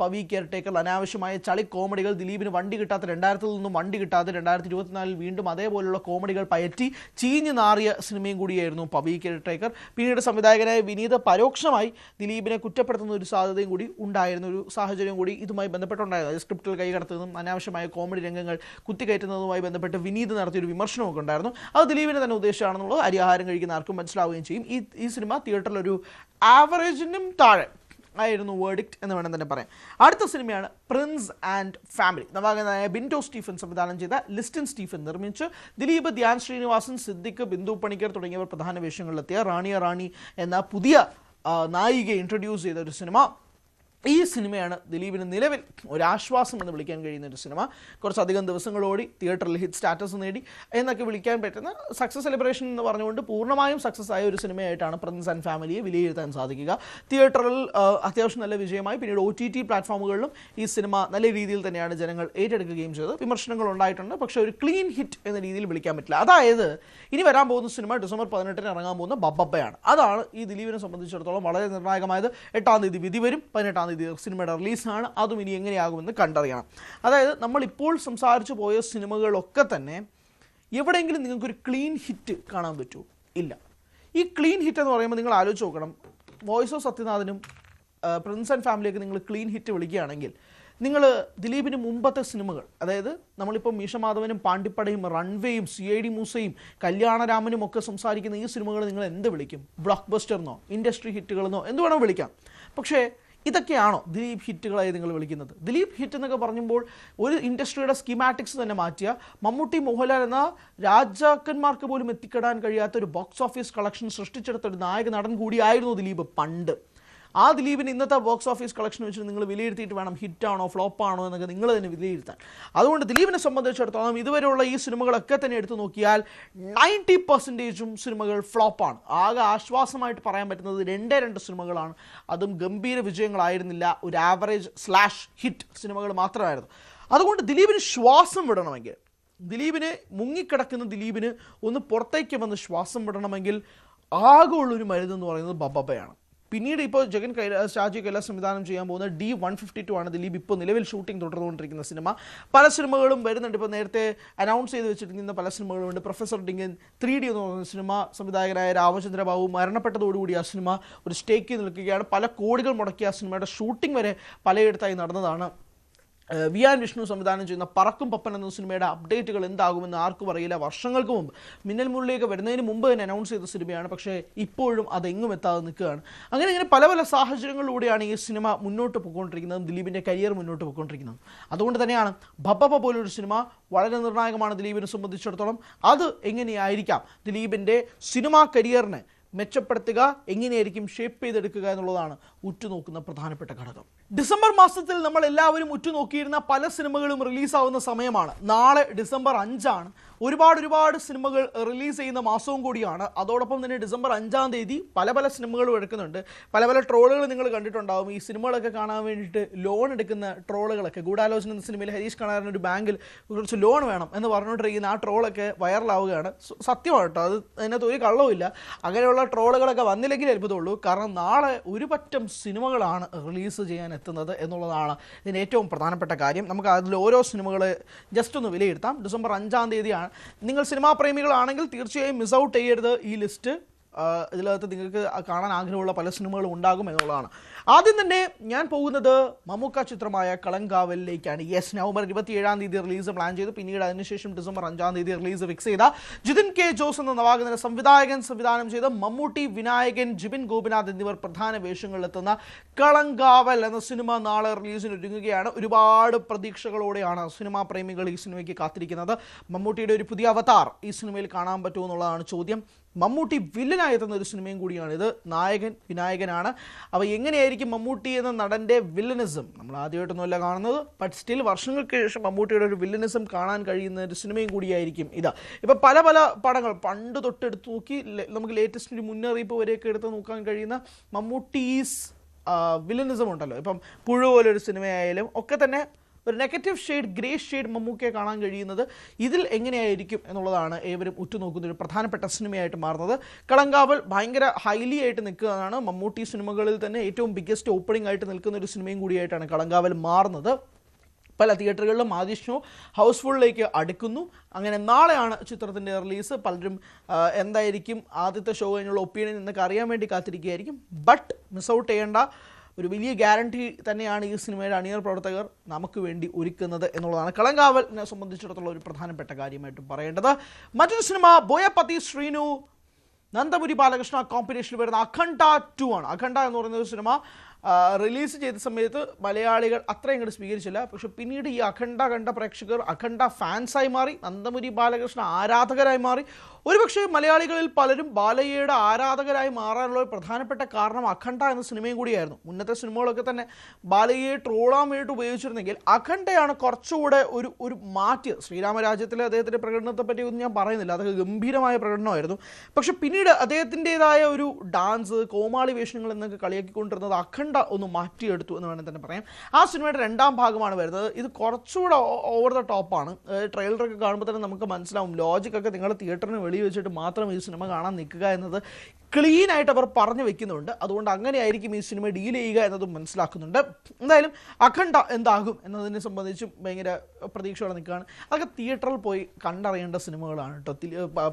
പവി കെയർടേക്കർ അനാവശ്യമായ ചളി കോമഡികൾ ദിലീപിന് വണ്ടി കിട്ടാത്ത രണ്ടായിരത്തിൽ നിന്നും വണ്ടി കിട്ടാതെ രണ്ടായിരത്തി ഇരുപത്തിനാലിൽ വീണ്ടും അതേപോലുള്ള കോമഡികൾ പയറ്റി ചീഞ്ഞു നാറിയ സിനിമയും കൂടിയായിരുന്നു പവി കെയർടേക്കർ പിന്നീട് സംവിധായകനായ വിനീത പരോക്ഷമായി ദിലീപിനെ കുറ്റപ്പെടുത്തുന്ന ഒരു സാധ്യതയും കൂടി ഉണ്ടായിരുന്ന ഒരു സാഹചര്യം കൂടി ഇതുമായി ബന്ധപ്പെട്ടുണ്ടായിരുന്നു. സ്ക്രിപ്റ്റിൽ കൈകടത്തുന്നതും അനാവശ്യമായ കോമഡി രംഗങ്ങൾ കുത്തിക്കയറ്റുന്നതുമായി ബന്ധപ്പെട്ട് വിനീത് നടത്തിയൊരു വിമർശനമൊക്കെ ഉണ്ടായിരുന്നു. അത് ദിലീപിനെ തന്നെ ഉദ്ദേശിച്ചാണെന്നുള്ളത് അരിയാഹാരം കഴിക്കുന്ന ആർക്കും മനസ്സിലാവുകയും ചെയ്യും. ഈ ഈ സിനിമ തിയേറ്ററിൽ ഒരു ആവറേജിനും താഴെ ആയിരുന്നു വേർഡിക്റ്റ് എന്ന് വേണം തന്നെ പറയാം അടുത്ത സിനിമയാണ് പ്രിൻസ് ആൻഡ് ഫാമിലി നവാഗതനായ ബിൻഡോ സ്റ്റീഫൻ സംവിധാനം ചെയ്ത ലിസ്റ്റിൻ സ്റ്റീഫൻ നിർമ്മിച്ച്. ദിലീപ് ധ്യാൻ ശ്രീനിവാസൻ സിദ്ദിഖ് ബിന്ദു പണിക്കർ തുടങ്ങിയവർ പ്രധാന വേഷങ്ങളിലെത്തിയ റാണിയ റാണി എന്ന പുതിയ നായികയെ ഇൻട്രൊഡ്യൂസ് ചെയ്ത ഒരു സിനിമ. ഈ സിനിമയാണ് ദിലീപിന് നിലവിൽ ഒരാശ്വാസം എന്ന് വിളിക്കാൻ കഴിയുന്ന ഒരു സിനിമ. കുറച്ചധികം ദിവസങ്ങളോടി തിയേറ്ററിൽ ഹിറ്റ് സ്റ്റാറ്റസ് നേടി എന്നൊക്കെ വിളിക്കാൻ പറ്റുന്ന സക്സസ് സെലിബ്രേഷൻ എന്ന് പറഞ്ഞുകൊണ്ട് പൂർണമായും സക്സസ് ആയ ഒരു സിനിമയായിട്ടാണ് പ്രിൻസ് ആൻഡ് ഫാമിലിയെ വിലയിരുത്താൻ സാധിക്കുക. തിയേറ്ററിൽ അത്യാവശ്യം നല്ല വിജയമായി പിന്നീട് ഒ ടി ടി പ്ലാറ്റ്ഫോമുകളിലും ഈ സിനിമ നല്ല രീതിയിൽ തന്നെയാണ് ജനങ്ങൾ ഏറ്റെടുക്കുകയും ചെയ്തത്. വിമർശനങ്ങൾ ഉണ്ടായിട്ടുണ്ട് പക്ഷേ ഒരു ക്ലീൻ ഹിറ്റ് എന്ന രീതിയിൽ വിളിക്കാൻ പറ്റില്ല. അതായത് ഇനി വരാൻ പോകുന്ന സിനിമ ഡിസംബർ പതിനെട്ടിന് ഇറങ്ങാൻ പോകുന്ന ബബ്ബയാണ് അതാണ് ഈ ദിലീപിനെ സംബന്ധിച്ചിടത്തോളം വളരെ നിർണായകമായത്. എട്ടാം തീയതി വിധി വരും പതിനെട്ടാം തീയതി സിനിമയുടെ റിലീസാണ്. അതും ഇനി എങ്ങനെയാകുമെന്ന് കണ്ടറിയണം. അതായത് നമ്മൾ ഇപ്പോൾ സംസാരിച്ചു പോയ സിനിമകളൊക്കെ തന്നെ എവിടെയെങ്കിലും നിങ്ങൾക്കൊരു ക്ലീൻ ഹിറ്റ് കാണാൻ പറ്റുമോ ഇല്ല. ഈ ക്ലീൻ ഹിറ്റ് എന്ന് പറയുമ്പോൾ നിങ്ങൾ ആലോചിച്ച് നോക്കണം. വോയിസ് ഓഫ് സത്യനാഥനും പ്രിൻസ് ആൻഡ് ഫാമിലിയൊക്കെ നിങ്ങൾ ക്ലീൻ ഹിറ്റ് വിളിക്കുകയാണെങ്കിൽ നിങ്ങൾ ദിലീപിന് മുമ്പത്തെ സിനിമകൾ അതായത് നമ്മളിപ്പോൾ മീശമാധവനും പാണ്ടിപ്പടയും റൺവേയും സി ഐ ഡി മൂസയും കല്യാണരാമനും ഒക്കെ സംസാരിക്കുന്ന ഈ സിനിമകൾ നിങ്ങൾ എന്ത് വിളിക്കും? ബ്ലോക്ക് ബസ്റ്റർന്നോ ഇൻഡസ്ട്രി ഹിറ്റുകളെന്നോ എന്ത് വേണോ വിളിക്കാം. പക്ഷേ ഇതൊക്കെയാണോ ദിലീപ് ഹിറ്റുകളായി നിങ്ങൾ വിളിക്കുന്നത്? ദിലീപ് ഹിറ്റ് എന്നൊക്കെ പറയുമ്പോൾ ഒരു ഇൻഡസ്ട്രിയുടെ സ്കീമാറ്റിക്സ് തന്നെ മാറ്റിയ മമ്മൂട്ടി മോഹൻലാൽ എന്ന രാജാക്കന്മാർക്ക് പോലും എത്തിക്കിടാൻ കഴിയാത്ത ഒരു ബോക്സ് ഓഫീസ് കളക്ഷൻ സൃഷ്ടിച്ചെടുത്ത ഒരു നായക നടൻ കൂടിയായിരുന്നു ദിലീപ് പണ്ട്. ആ ദിലീപിന് ഇന്നത്തെ ബോക്സ് ഓഫീസ് കളക്ഷൻ വെച്ചിട്ട് നിങ്ങൾ വിലയിരുത്തിയിട്ട് വേണം ഹിറ്റാണോ ഫ്ലോപ്പാണോ എന്നൊക്കെ നിങ്ങൾ തന്നെ വിലയിരുത്താൻ. അതുകൊണ്ട് ദിലീപിനെ സംബന്ധിച്ചിടത്തോളം ഇതുവരെയുള്ള ഈ സിനിമകളൊക്കെ തന്നെ എടുത്തു നോക്കിയാൽ നയന്റി പെർസെന്റേജും സിനിമകൾ ഫ്ലോപ്പാണ് ആകെ ആശ്വാസമായിട്ട് പറയാൻ പറ്റുന്നത് രണ്ടേ രണ്ട് സിനിമകളാണ്. അതും ഗംഭീര വിജയങ്ങളായിരുന്നില്ല. ഒരു ആവറേജ് സ്ലാഷ് ഹിറ്റ് സിനിമകൾ മാത്രമായിരുന്നു. അതുകൊണ്ട് ദിലീപിന് ശ്വാസം വിടണമെങ്കിൽ ദിലീപിന് മുങ്ങിക്കിടക്കുന്ന ദിലീപിന് ഒന്ന് പുറത്തേക്ക് വന്ന് ശ്വാസം വിടണമെങ്കിൽ ആകെ ഉള്ളൊരു മരുന്ന് എന്ന് പറയുന്നത് ബബബയാണ് പിന്നീട് ഇപ്പോൾ ജഗൻ കൈലാസ് ഷാജി കൈലാസ് സംവിധാനം ചെയ്യാൻ പോകുന്ന ഡി വൺ ഫിഫ്റ്റി ടു ആണ് ദിലീപ് ഇപ്പോൾ നിലവിൽ ഷൂട്ടിംഗ് തുടർന്നുകൊണ്ടിരിക്കുന്ന സിനിമ. പല സിനിമകളും വരുന്നുണ്ട്. ഇപ്പോൾ നേരത്തെ അനൗൺസ് ചെയ്ത് വെച്ചിരിക്കുന്ന പല സിനിമകളുണ്ട് പ്രൊഫസർ ഡിങ്കൻ ത്രീ ഡി എന്ന് പറയുന്ന സിനിമ സംവിധായകനായ രാമചന്ദ്ര ബാബു മരണപ്പെട്ടതോടുകൂടി ആ സിനിമ ഒരു സ്റ്റേക്ക് നിൽക്കുകയാണ്. പല കോടികൾ മുടക്കിയ ആ സിനിമയുടെ ഷൂട്ടിംഗ് വരെ പലയിടത്തായി നടന്നതാണ്. വി ആൻ വിഷ്ണു സംവിധാനം ചെയ്യുന്ന പറക്കും പപ്പൻ എന്ന സിനിമയുടെ അപ്ഡേറ്റുകൾ എന്താകുമെന്ന് ആർക്കും അറിയില്ല. വർഷങ്ങൾക്ക് മുമ്പ് മിന്നൽ മുള്ളിലേക്ക് വരുന്നതിന് മുമ്പ് തന്നെ അനൗൺസ് ചെയ്ത സിനിമയാണ്. പക്ഷേ ഇപ്പോഴും അതെങ്ങും എത്താതെ നിൽക്കുകയാണ്. അങ്ങനെ ഇങ്ങനെ പല പല സാഹചര്യങ്ങളിലൂടെയാണ് ഈ സിനിമ മുന്നോട്ട് പോയിക്കൊണ്ടിരിക്കുന്നത്. ദിലീപിന്റെ കരിയർ മുന്നോട്ട് പോയിക്കൊണ്ടിരിക്കുന്നത്. അതുകൊണ്ട് തന്നെയാണ് ബബ്ബ പോലൊരു സിനിമ വളരെ നിർണായകമാണ് ദിലീപിനെ സംബന്ധിച്ചിടത്തോളം. അത് എങ്ങനെയായിരിക്കാം? ദിലീപിന്റെ സിനിമാ കരിയറിനെ മെച്ചപ്പെടുത്തുക എങ്ങനെയായിരിക്കും ഷേപ്പ് ചെയ്തെടുക്കുക എന്നുള്ളതാണ് ഉറ്റുനോക്കുന്ന പ്രധാനപ്പെട്ട ഘടകം. ഡിസംബർ മാസത്തിൽ നമ്മൾ എല്ലാവരും ഉറ്റുനോക്കിയിരുന്ന പല സിനിമകളും റിലീസാവുന്ന സമയമാണ്. നാളെ ഡിസംബർ അഞ്ചാണ്. ഒരുപാട് ഒരുപാട് സിനിമകൾ റിലീസ് ചെയ്യുന്ന മാസവും കൂടിയാണ്. അതോടൊപ്പം തന്നെ ഡിസംബർ അഞ്ചാം തീയതി പല പല സിനിമകളും എടുക്കുന്നുണ്ട്. പല പല ട്രോളുകൾ നിങ്ങൾ കണ്ടിട്ടുണ്ടാവും. ഈ സിനിമകളൊക്കെ കാണാൻ വേണ്ടിയിട്ട് ലോൺ എടുക്കുന്ന ട്രോളുകളൊക്കെ ഗൂഢാലോചന എന്ന സിനിമയിൽ ഹരീഷ് കണാറിന് ഒരു ബാങ്കിൽ കുറച്ച് ലോൺ വേണം എന്ന് പറഞ്ഞുകൊണ്ടിരിക്കുന്ന ആ ട്രോളൊക്കെ വൈറലാവുകയാണ്. സത്യമാണ് കേട്ടോ. അത് അതിനകത്ത് ഒരു കള്ളവുമില്ല. അങ്ങനെയുള്ള ട്രോളുകളൊക്കെ വന്നില്ലെങ്കിൽ അത്ഭുതമുള്ളൂ. കാരണം നാളെ ഒരു പറ്റം സിനിമകളാണ് റിലീസ് ചെയ്യാൻ എത്തുന്നത് എന്നുള്ളതാണ് ഇതിന് ഏറ്റവും പ്രധാനപ്പെട്ട കാര്യം. നമുക്ക് അതിൽ ഓരോ സിനിമകൾ ജസ്റ്റ് ഒന്ന് വിലയിരുത്താം. ഡിസംബർ അഞ്ചാം തീയതിയാണ്. നിങ്ങൾ സിനിമാ പ്രേമികളാണെങ്കിൽ തീർച്ചയായും മിസ് ഔട്ട് ചെയ്യരുത് ഈ ലിസ്റ്റ് ആഹ് ഇതിനകത്ത് നിങ്ങൾക്ക് കാണാൻ ആഗ്രഹമുള്ള പല സിനിമകളും ഉണ്ടാകും എന്നുള്ളതാണ്. ആദ്യം തന്നെ ഞാൻ പോകുന്നത് മമ്മൂക്ക ചിത്രമായ കളങ്കാവലിലേക്കാണ്. യെസ് നവംബർ ഇരുപത്തി ഏഴാം തീയതി റിലീസ് പ്ലാൻ ചെയ്തു. പിന്നീട് അതിനുശേഷം ഡിസംബർ അഞ്ചാം തീയതി റിലീസ് ഫിക്സ് ചെയ്ത ജിതിൻ കെ ജോസ് എന്ന നവാഗതന സംവിധായകൻ സംവിധാനം ചെയ്ത മമ്മൂട്ടി വിനായകൻ ജിബിൻ ഗോപിനാഥ് എന്നിവർ പ്രധാന വേഷങ്ങളിലെത്തുന്ന കളങ്കാവൽ എന്ന സിനിമ നാളെ റിലീസിന് ഒരുങ്ങുകയാണ്. ഒരുപാട് പ്രതീക്ഷകളോടെയാണ് സിനിമാ പ്രേമികൾ ഈ സിനിമയ്ക്ക് കാത്തിരിക്കുന്നത്. മമ്മൂട്ടിയുടെ ഒരു പുതിയ അവതാർ ഈ സിനിമയിൽ കാണാൻ പറ്റുമോ എന്നുള്ളതാണ് ചോദ്യം. മമ്മൂട്ടി വില്ലനായി എത്തുന്ന ഒരു സിനിമയും കൂടിയാണ്. ഇത് നായകൻ വിനായകനാണ്. അപ്പോൾ എങ്ങനെയായിരിക്കും മമ്മൂട്ടി എന്ന നടന്റെ വില്ലനിസം? നമ്മൾ ആദ്യമായിട്ടൊന്നുമല്ല കാണുന്നത്. ബട്ട് സ്റ്റിൽ വർഷങ്ങൾക്ക് ശേഷം മമ്മൂട്ടിയുടെ ഒരു വില്ലനിസം കാണാൻ കഴിയുന്ന ഒരു സിനിമയും കൂടിയായിരിക്കും ഇത്. ഇപ്പോൾ പല പല പടങ്ങൾ പണ്ട് തൊട്ടെടുത്ത് നോക്കി നമുക്ക് ലേറ്റസ്റ്റ് ഒരു മുന്നറിയിപ്പ് വരെയൊക്കെ എടുത്ത് നോക്കാൻ കഴിയുന്ന മമ്മൂട്ടീസ് വില്ലനിസം ഉണ്ടല്ലോ. ഇപ്പം പുഴു പോലൊരു സിനിമയായാലും ഒക്കെ തന്നെ ഒരു നെഗറ്റീവ് ഷെയ്ഡ് ഗ്രേ ഷെയ്ഡ് മമ്മൂക്കയെ കാണാൻ കഴിയുന്നത്. ഇതിൽ എങ്ങനെയായിരിക്കും എന്നുള്ളതാണ് ഏവരും ഉറ്റുനോക്കുന്ന ഒരു പ്രധാനപ്പെട്ട സിനിമയായിട്ട് മാറുന്നത്. കളങ്കാവൽ ഭയങ്കര ഹൈലി ആയിട്ട് നിൽക്കുന്നതാണ്. മമ്മൂട്ടി സിനിമകളിൽ തന്നെ ഏറ്റവും ബിഗ്ഗസ്റ്റ് ഓപ്പണിംഗ് ആയിട്ട് നിൽക്കുന്ന ഒരു സിനിമയും കൂടിയായിട്ടാണ് കളങ്കാവൽ മാറുന്നത്. പല തിയേറ്ററുകളിലും ആദ്യ ഷോ ഹൗസ്ഫുള്ളിലേക്ക് അടുക്കുന്നു. അങ്ങനെ നാളെയാണ് ചിത്രത്തിന്റെ റിലീസ് പലരും എന്തായിരിക്കും ആദ്യത്തെ ഷോ കഴിഞ്ഞുള്ള ഒപ്പീനിയൻ എന്നൊക്കെ അറിയാൻ വേണ്ടി കാത്തിരിക്കുകയായിരിക്കും. ബട്ട് മിസ് ഔട്ട് ചെയ്യേണ്ട ഒരു വലിയ ഗ്യാരണ്ടി തന്നെയാണ് ഈ സിനിമയുടെ അണിയർ പ്രവർത്തകർ നമുക്ക് വേണ്ടി ഒരുക്കുന്നത് എന്നുള്ളതാണ്. കളങ്കാവലിനെ സംബന്ധിച്ചിടത്തോളം ഒരു പ്രധാനപ്പെട്ട കാര്യമായിട്ട് പറയേണ്ടത്. മറ്റൊരു സിനിമ ബോയപതി ശ്രീനു നന്ദപുരി ബാലകൃഷ്ണ കോമ്പിനേഷനിൽ വരുന്ന അഖണ്ഡ ടു ആണ്. അഖണ്ഡ എന്ന് പറയുന്ന ഒരു സിനിമ റിലീസ് ചെയ്ത സമയത്ത് മലയാളികൾ അത്രയും കണ്ട് സ്വീകരിച്ചില്ല. പക്ഷെ പിന്നീട് ഈ അഖണ്ഡ കണ്ട പ്രേക്ഷകർ അഖണ്ഡ ഫാൻസായി മാറി നന്ദമുരി ബാലകൃഷ്ണ ആരാധകരായി മാറി ഒരുപക്ഷെ മലയാളികളിൽ പലരും ബാലയ്യയുടെ ആരാധകരായി മാറാനുള്ള ഒരു പ്രധാനപ്പെട്ട കാരണം അഖണ്ഡ എന്ന സിനിമയും കൂടിയായിരുന്നു. മുന്നത്തെ സിനിമകളൊക്കെ തന്നെ ബാലയ്യയെ ട്രോളാൻ വേണ്ടിയിട്ട് ഉപയോഗിച്ചിരുന്നെങ്കിൽ അഖണ്ഡയാണ് കുറച്ചുകൂടെ ഒരു ഒരു മാറ്റിയത് ശ്രീരാമരാജ്യത്തിലെ അദ്ദേഹത്തിന്റെ പ്രകടനത്തെ പറ്റിയൊന്നും ഞാൻ പറയുന്നില്ല. അതൊക്കെ ഗംഭീരമായ പ്രകടനമായിരുന്നു. പക്ഷെ പിന്നീട് അദ്ദേഹത്തിന്റെതായ ഒരു ഡാൻസ് കോമാളി വേഷങ്ങൾ എന്നൊക്കെ കളിയാക്കിക്കൊണ്ടിരുന്നത് അഖണ്ഡ ഒന്ന് മാറ്റിയെടുത്തു എന്ന് വേണമെങ്കിൽ തന്നെ പറയാം. ആ സിനിമയുടെ രണ്ടാം ഭാഗമാണ് വരുന്നത്. ഇത് കുറച്ചുകൂടെ ഓവർ ദ ടോപ്പാണ് ട്രെയിലറൊക്കെ കാണുമ്പോൾ തന്നെ നമുക്ക് മനസ്സിലാവും. ലോജിക്കൊക്കെ നിങ്ങൾ തിയേറ്ററിന് വെളി വെച്ചിട്ട് മാത്രം ഈ സിനിമ കാണാൻ നിൽക്കുക എന്നത് ക്ലീൻ ആയിട്ട് അവർ പറഞ്ഞു വെക്കുന്നുണ്ട്. അതുകൊണ്ട് അങ്ങനെയായിരിക്കും ഈ സിനിമ ഡീൽ ചെയ്യുക എന്നതും മനസ്സിലാക്കുന്നുണ്ട്. എന്തായാലും അഖണ്ഡ എന്താകും എന്നതിനെ സംബന്ധിച്ചും ഭയങ്കര പ്രതീക്ഷയോടെ നിൽക്കുകയാണ്. അതൊക്കെ തിയേറ്ററിൽ പോയി കണ്ടറിയേണ്ട സിനിമകളാണ് കേട്ടോ.